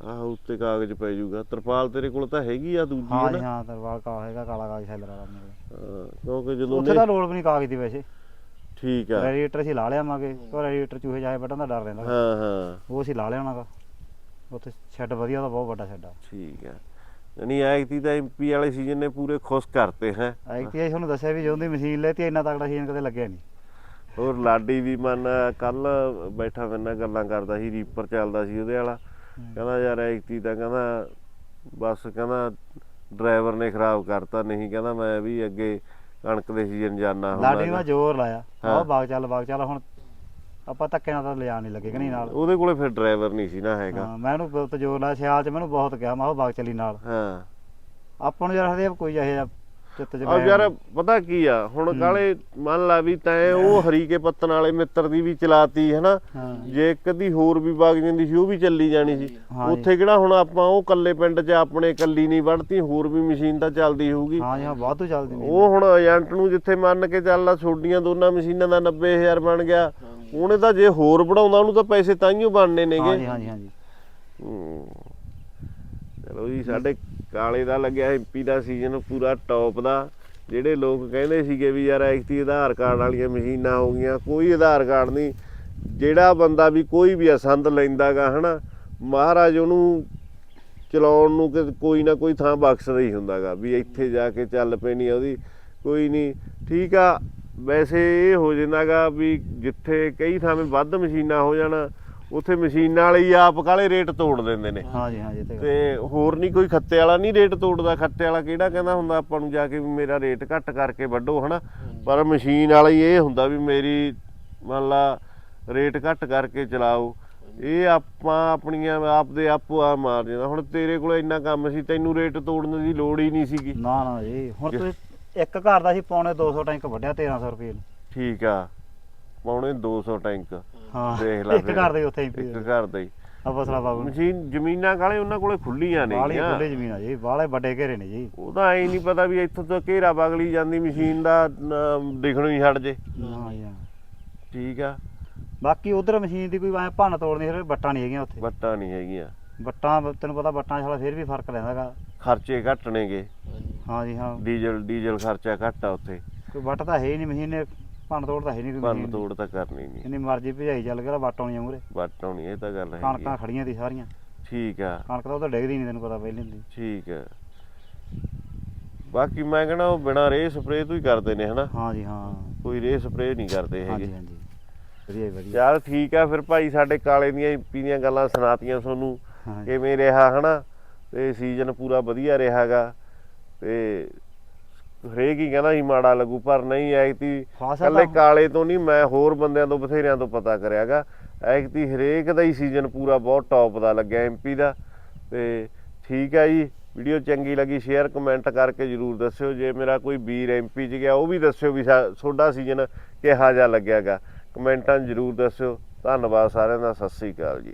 ਆਹ ਉੱਤੇ ਕਾਗਜ਼ ਪੈ ਜਾਊਗਾ ਤਰਪਾਲ ਤੇਰੇ ਕੋਲ ਤਾਂ ਹੈਗੀ ਆ ਦੂਜੀ ਹਾਂ ਹੈ ਜੀ ਨਾ ਹਾਂ ਦਰਬਾਰ ਕਾ ਹੈਗਾ ਕਾਲਾ ਕਾਗਜ਼ ਸੈਲਰ ਵਾਲਾ ਮੇਰੇ ਕੋਲ। ਹਾਂ, ਕਿਉਂਕਿ ਜਦੋਂ ਉੱਥੇ ਨੇ ਤਾਂ ਲੋੜ ਵੀ ਨਹੀਂ ਕਾਗਜ਼ ਦੀ ਵੈਸੇ। ਠੀਕ ਆ। ਰੈਡੀਏਟਰ ਅਸੀਂ ਲਾ ਲਿਆਵਾਂਗੇ ਉਹ ਰੈਡੀਏਟਰ ਚੂਹੇ ਜਾਏ ਵੱਢਣ ਦਾ ਡਰ ਰਹਿੰਦਾ। ਹਾਂ ਹਾਂ। ਉਹ ਅਸੀਂ ਲਾ ਲਿਆਉਣਾ ਗਾ ਉੱਥੇ ਸ਼ੈੱਡ ਵਧੀਆ ਉਹਦਾ ਬਹੁਤ ਵੱਡਾ ਸ਼ੈੱਡ ਆ। ਠੀਕ ਆ। ਨਹੀਂ ਐਕਤੀ ਤਾਂ ਐਮਪੀ ਵਾਲੇ ਸੀਜ਼ਨ ਨੇ ਪੂਰੇ ਖੁਸ਼ ਕਰਤੇ ਹੈ। ਐਕਟੀ ਆਈ ਤੁਹਾਨੂੰ ਦੱਸਿਆ ਵੀ ਜਦੋਂ ਦੀ ਮਸ਼ੀਨ ਲੈਤੀ ਇੰਨਾ ਤਕੜਾ ਸੀਜ਼ਨ ਕਦੇ ਲੱਗਿਆ ਨਹੀਂ। ਹੋਰ ਲਾਡੀ ਵੀ ਮਨ ਕੱਲ ਬੈਠਾ ਮੇਰੇ ਨਾਲ ਗੱਲਾਂ ਕਰਦਾ ਸੀ ਰੀਪਰ ਚੱਲਦਾ ਸੀ ਉਹਦੇ ਵਾਲਾ। ਕਹਿੰਦਾ ਯਾਰ ਐਕਤੀ ਤਾਂ ਕਹਿੰਦਾ ਬਸ ਕਹਿੰਦਾ ਡਰਾਈਵਰ ਨੇ ਖਰਾਬ ਕਰਤਾ ਨਹੀਂ ਕਹਿੰਦਾ ਮੈਂ ਵੀ ਅੱਗੇ ਕਣਕ ਦੇ ਸੀਜ਼ਨ ਜਾਣਾ ਹੁੰਦਾ ਲਾਡੀ ਮੈਂ ਜ਼ੋਰ ਲਾਇਆ। ਆਹ ਬਾਗ ਚੱਲ ਬਾਗ ਚੱਲ ਹੁਣ ਆਪਾਂ ਧੱਕੇ ਨਾਲ ਤਾਂ ਲਿਆ ਨਹੀਂ ਲੱਗੇ ਕਿ ਨਹੀਂ ਨਾਲ। ਉਹਦੇ ਕੋਲੇ ਫਿਰ ਡਰਾਈਵਰ ਨਹੀਂ ਸੀ ਨਾ ਹੈਗਾ। ਹਾਂ, ਮੈਂ ਉਹਨੂੰ ਬਹੁਤ ਜ਼ੋਰ ਲਾਇਆ ਸਿਆਲ ਚ ਮੈਨੂੰ ਬਹੁਤ ਕਿਹਾ ਮੈਂ ਉਹ ਬਾਗ ਚੱਲੀ ਨਾਲ। ਹਾਂ। ਆਪਾਂ ਨੂੰ ਯਾਰ ਹਦੇ ਕੋਈ ਇਹੋ ਜਿਹਾ ਚਿੱਤ ਚ ਆ ਯਾਰ। ਪਤਾ ਕੀ ਆ ਹੁਣ ਕਾਲੇ ਮੰਨ ਲਾ ਵੀ ਤੈਂ ਉਹ ਹਰੀਕੇ ਪੱਤਨ ਵਾਲੇ ਮਿੱਤਰ ਦੀ ਵੀ ਚਲਾਤੀ ਹੈ ਨਾ ਹਾਂ। ਜੇ ਕਦੀ ਹੋਰ ਵੀ ਵਗ ਜਾਂਦੀ ਸੀ ਉਹ ਵੀ ਚੱਲੀ ਜਾਣੀ ਸੀ। ਹਾਂ ਜੀ। ਉੱਥੇ ਕਿਹੜਾ ਹੁਣ ਆਪਾਂ ਉਹ ਕੱਲੇ ਪਿੰਡ 'ਚ ਆਪਣੇ ਕੱਲੀ ਨਹੀਂ ਵੜਤੀ ਹੋਰ ਵੀ ਮਸ਼ੀਨ ਤਾਂ ਚੱਲਦੀ ਹੋਊਗੀ। ਹਾਂ ਜੀ ਹਾਂ ਵਾਧੂ ਚੱਲਦੀ ਨਹੀਂ ਉਹ ਹੁਣ ਏਜੰਟ ਨੂੰ ਜਿੱਥੇ ਮੰਨ ਕੇ ਚੱਲਦਾ ਛੋਡੀਆਂ ਦੋਨਾਂ ਮਸ਼ੀਨਾਂ ਦਾ 90000 ਬਣ ਗਿਆ। ਉਹਨੇ ਤਾਂ ਜੇ ਹੋਰ ਵਧਾਉਂਦਾ ਉਹਨੂੰ ਤਾਂ ਪੈਸੇ ਤਾਈਓ ਬਣਨੇ ਨੇਗੇ। ਹਾਂ। ਚਲੋ ਜੀ ਸਾਡੇ ਕਾਲੇ ਦਾ ਲੱਗਿਆ ਐਮਪੀ ਦਾ ਸੀਜ਼ਨ ਪੂਰਾ ਟੌਪ ਦਾ। ਜਿਹੜੇ ਲੋਕ ਕਹਿੰਦੇ ਸੀਗੇ ਵੀ ਯਾਰ ਐਕਟੀ ਆਧਾਰ ਕਾਰਡ ਵਾਲੀਆਂ ਮਸ਼ੀਨਾਂ ਹੋ ਗਈਆਂ ਕੋਈ ਆਧਾਰ ਕਾਰਡ ਨਹੀਂ। ਜਿਹੜਾ ਬੰਦਾ ਵੀ ਕੋਈ ਵੀ ਅਸੰਦ ਲੈਂਦਾਗਾ ਹਨਾ ਮਹਾਰਾਜ ਉਹਨੂੰ ਚਲਾਉਣ ਨੂੰ ਕਿ ਕੋਈ ਨਾ ਕੋਈ ਥਾਂ ਬਖਸ਼ਦਾ ਹੀ ਹੁੰਦਾਗਾ ਵੀ ਇੱਥੇ ਜਾ ਕੇ ਚੱਲ ਪੈਣੀ ਆ ਉਹਦੀ ਕੋਈ ਨਹੀਂ। ਠੀਕ ਆ ਵੈਸੇ ਇਹ ਹੋ ਜਾਂਦਾਗਾ ਵੀ ਜਿੱਥੇ ਕਈ ਥਾਵੇਂ ਵੱਧ ਮਸ਼ੀਨਾਂ ਹੋ ਜਾਣ ਉੱਥੇ ਮਸ਼ੀਨਾਂ ਵਾਲੇ ਹੀ ਆਪ ਕਾਲੇ ਰੇਟ ਤੋੜ ਦਿੰਦੇ ਨੇ। ਹਾਂ ਜੀ ਹਾਂ ਜੀ ਇਹ ਤੇ। ਤੇ ਹੋਰ ਨਹੀਂ ਕੋਈ ਖੱਤੇ ਵਾਲਾ ਨਹੀਂ ਰੇਟ ਤੋੜਦਾ ਖੱਤੇ ਵਾਲਾ ਕਿਹੜਾ ਕਹਿੰਦਾ ਹੁੰਦਾ ਆਪਾਂ ਨੂੰ ਜਾ ਕੇ ਵੀ ਮੇਰਾ ਰੇਟ ਘੱਟ ਕਰਕੇ ਵੱਢੋ ਹਨਾ? ਪਰ ਮਸ਼ੀਨ ਵਾਲਾ ਹੀ ਇਹ ਹੁੰਦਾ ਵੀ ਮੇਰੀ ਮੰਨ ਲਾ ਰੇਟ ਘੱਟ ਕਰਕੇ ਚਲਾਓ। ਇਹ ਆਪਾਂ ਆਪਣੀਆਂ ਆਪਦੇ ਆਪੋ ਆ ਮਾਰ ਜਾਂਦਾ ਹੁਣ ਤੇਰੇ ਕੋਲ ਇੰਨਾ ਕੰਮ ਸੀ ਤੈਨੂੰ ਰੇਟ ਤੋੜਨ ਦੀ ਲੋੜ ਹੀ ਨਹੀਂ ਸੀਗੀ। ਨਾ ਨਾ ਜੀ ਹੁਣ ਤੁਸੀਂ ਇੱਕ ਘਰ ਦਾ ਸੀ ਪੌਣੇ 200 ਟੈਂਕ ਵੱਢਿਆ 1300 ਰੁਪਏ ਨੂੰ। ਠੀਕ ਆ ਪੌਣੇ 200 ਟੈਂਕ। ਹਾਂ ਦੇਖ ਲੈ ਇੱਕ ਫਿਰ। ਘਰ ਦੇ ਉੱਥੇ ਹੀ ਇੱਕ ਘਰ ਦਾ ਹੀ। ਆ ਬਸਲਾ ਬਾਬੂ ਨੂੰ। ਮਸ਼ੀਨ ਜ਼ਮੀਨਾਂ ਕਾਲੇ ਉਹਨਾਂ ਕੋਲੇ ਖੁੱਲੀਆਂ ਨੇ ਬਾਹਲੀ ਖੁੱਲੇ ਜ਼ਮੀਨ ਆ ਜੀ ਬਾਹਲੇ ਵੱਡੇ ਘੇਰੇ ਨੇ ਜੀ। ਉਹਦਾ ਐ ਨਹੀਂ ਪਤਾ ਵੀ ਇੱਥੋਂ ਤੋਂ ਘੇਰਾ ਬਗਲੀ ਜਾਂਦੀ ਮਸ਼ੀਨ ਦਾ ਅਮ, ਦਿਖਣੋਂ ਹੀ ਛੱਡ ਜੇ। ਹਾਂ ਹਾਂ। ਠੀਕ ਆ। ਬਾਕੀ ਉਧਰ ਮਸ਼ੀਨ ਦੀ ਕੋਈ ਐ ਭੰਨ ਤੋੜ ਨਹੀਂ ਫਿਰ ਬੱਟਾਂ ਨਹੀਂ ਹੈਗੀਆਂ ਉੱਥੇ। ਬੱਟਾਂ ਨਹੀਂ ਹੈਗੀਆਂ। ਬੱਟਾਂ ਤੈਨੂੰ ਪਤਾ ਬੱਟਾਂ ਛਾਲਾ ਫਿਰ ਵੀ ਫ਼ਰਕ ਲੈਂਦਾਗਾ ਖਰਚੇ ਘੱਟ ਨੇਗੇ। ਹਾਂ ਜੀ ਹਾਂ। ਡੀਜ਼ਲ ਡੀਜ਼ਲ ਖਰਚਾ ਘੱਟ ਆ ਉੱਥੇ। ਕੋਈ ਬੱਟ ਤਾਂ ਹੈ ਹੀ ਨਹੀਂ ਮਸ਼ੀਨ ਨੇ ਭੰਨ ਤੋੜ ਤਾਂ ਹੈ ਨਹੀਂ ਕੋਈ ਭੰਨ ਮਸ਼ੀਨ ਦੀ। ਤੋੜ ਤਾਂ ਕਰਨੀ ਨਹੀਂ। ਜਿੰਨੀ ਮਰਜ਼ੀ ਭਜਾਈ ਚੱਲ ਗਿਆ ਬੱਟ ਆਉਣੀ ਮੂਰੇ ਬੱਟ ਆਉਣੀ ਇਹ ਤਾਂ ਗੱਲ ਹੈਗੀ ਕਣਕਾਂ ਆ। ਖੜੀਆਂ ਦੀ ਸਾਰੀਆਂ। ਠੀਕ ਆ। ਕਣਕ ਤਾਂ ਉਹ ਤਾਂ ਡਿੱਗਦੀ ਨਹੀਂ ਤੈਨੂੰ ਪਤਾ ਪਹਿਲੇ ਦੀ ਠੀਕ ਆ। ਬਾਕੀ ਮੈਂ ਕਹਣਾ ਉਹ ਬਿਨਾ ਰੇ ਸਪਰੇ ਤੋਂ ਹੀ ਕਰਦੇ ਨੇ ਹਨਾ? ਹਾਂ ਜੀ ਹਾਂ। ਕੋਈ ਰੇ ਸਪਰੇ ਨਹੀਂ ਕਰਦੇ ਹਾਂ ਜੀ ਹੈਗੇ। ਹਾਂ ਜੀ। ਵਧੀਆ ਜੀ, ਵਧੀਆ। ਚੱਲ ਠੀਕ ਆ ਫਿਰ ਭਾਈ ਸਾਡੇ ਕਾਲੇ ਦੀਆਂ ਪੀ ਦੀਆਂ ਗੱਲਾਂ ਸੁਣਾਤੀਆਂ ਤੁਹਾਨੂੰ। ਕਿਵੇਂ ਰਿਹਾ ਹਨਾ? ਤੇ ਸੀਜ਼ਨ ਪੂਰਾ ਵਧੀਆ ਰਿਹਾਗਾ। ਤੇ ਹਰੇਕ ਹੀ ਕਹਿੰਦਾ ਸੀ ਮਾੜਾ ਲੱਗੂ ਪਰ ਨਹੀਂ ਐਕਤੀ ਫਸਲ ਕੱਲੇ ਤਾਂ- ਕਾਲੇ ਤੋਂ ਨਹੀਂ ਮੈਂ ਹੋਰ ਬੰਦਿਆਂ ਤੋਂ ਬਥੇਰਿਆਂ ਤੋਂ ਪਤਾ ਕਰਿਆਗਾ। ਐਕਤੀ ਹਰੇਕ ਦਾ ਹੀ ਸੀਜ਼ਨ ਪੂਰਾ ਬਹੁਤ ਟੌਪ ਦਾ ਲੱਗਿਆ ਐਮਪੀ ਦਾ। ਤੇ ਠੀਕ ਹੈ ਜੀ ਵੀਡੀਓ ਚੰਗੀ ਲੱਗੀ ਸ਼ੇਅਰ ਕਮੈਂਟ ਕਰਕੇ ਜਰੂਰ ਦੱਸਿਓ। ਜੇ ਮੇਰਾ ਕੋਈ ਵੀਰ ਐਮਪੀ 'ਚ ਗਿਆ ਉਹ ਵੀ ਦੱਸਿਓ ਵੀ ਸਾ- ਤੁਹਾਡਾ ਸੀਜ਼ਨ ਕਿਹਾ ਜਾ ਲੱਗਿਆਗਾ। ਕਮੈਂਟਾਂ 'ਚ ਜਰੂਰ ਦੱਸਿਓ। ਧੰਨਵਾਦ ਸਾਰਿਆਂ ਦਾ ਸਤਿ ਸ੍ਰੀ ਅਕਾਲ ਜੀ।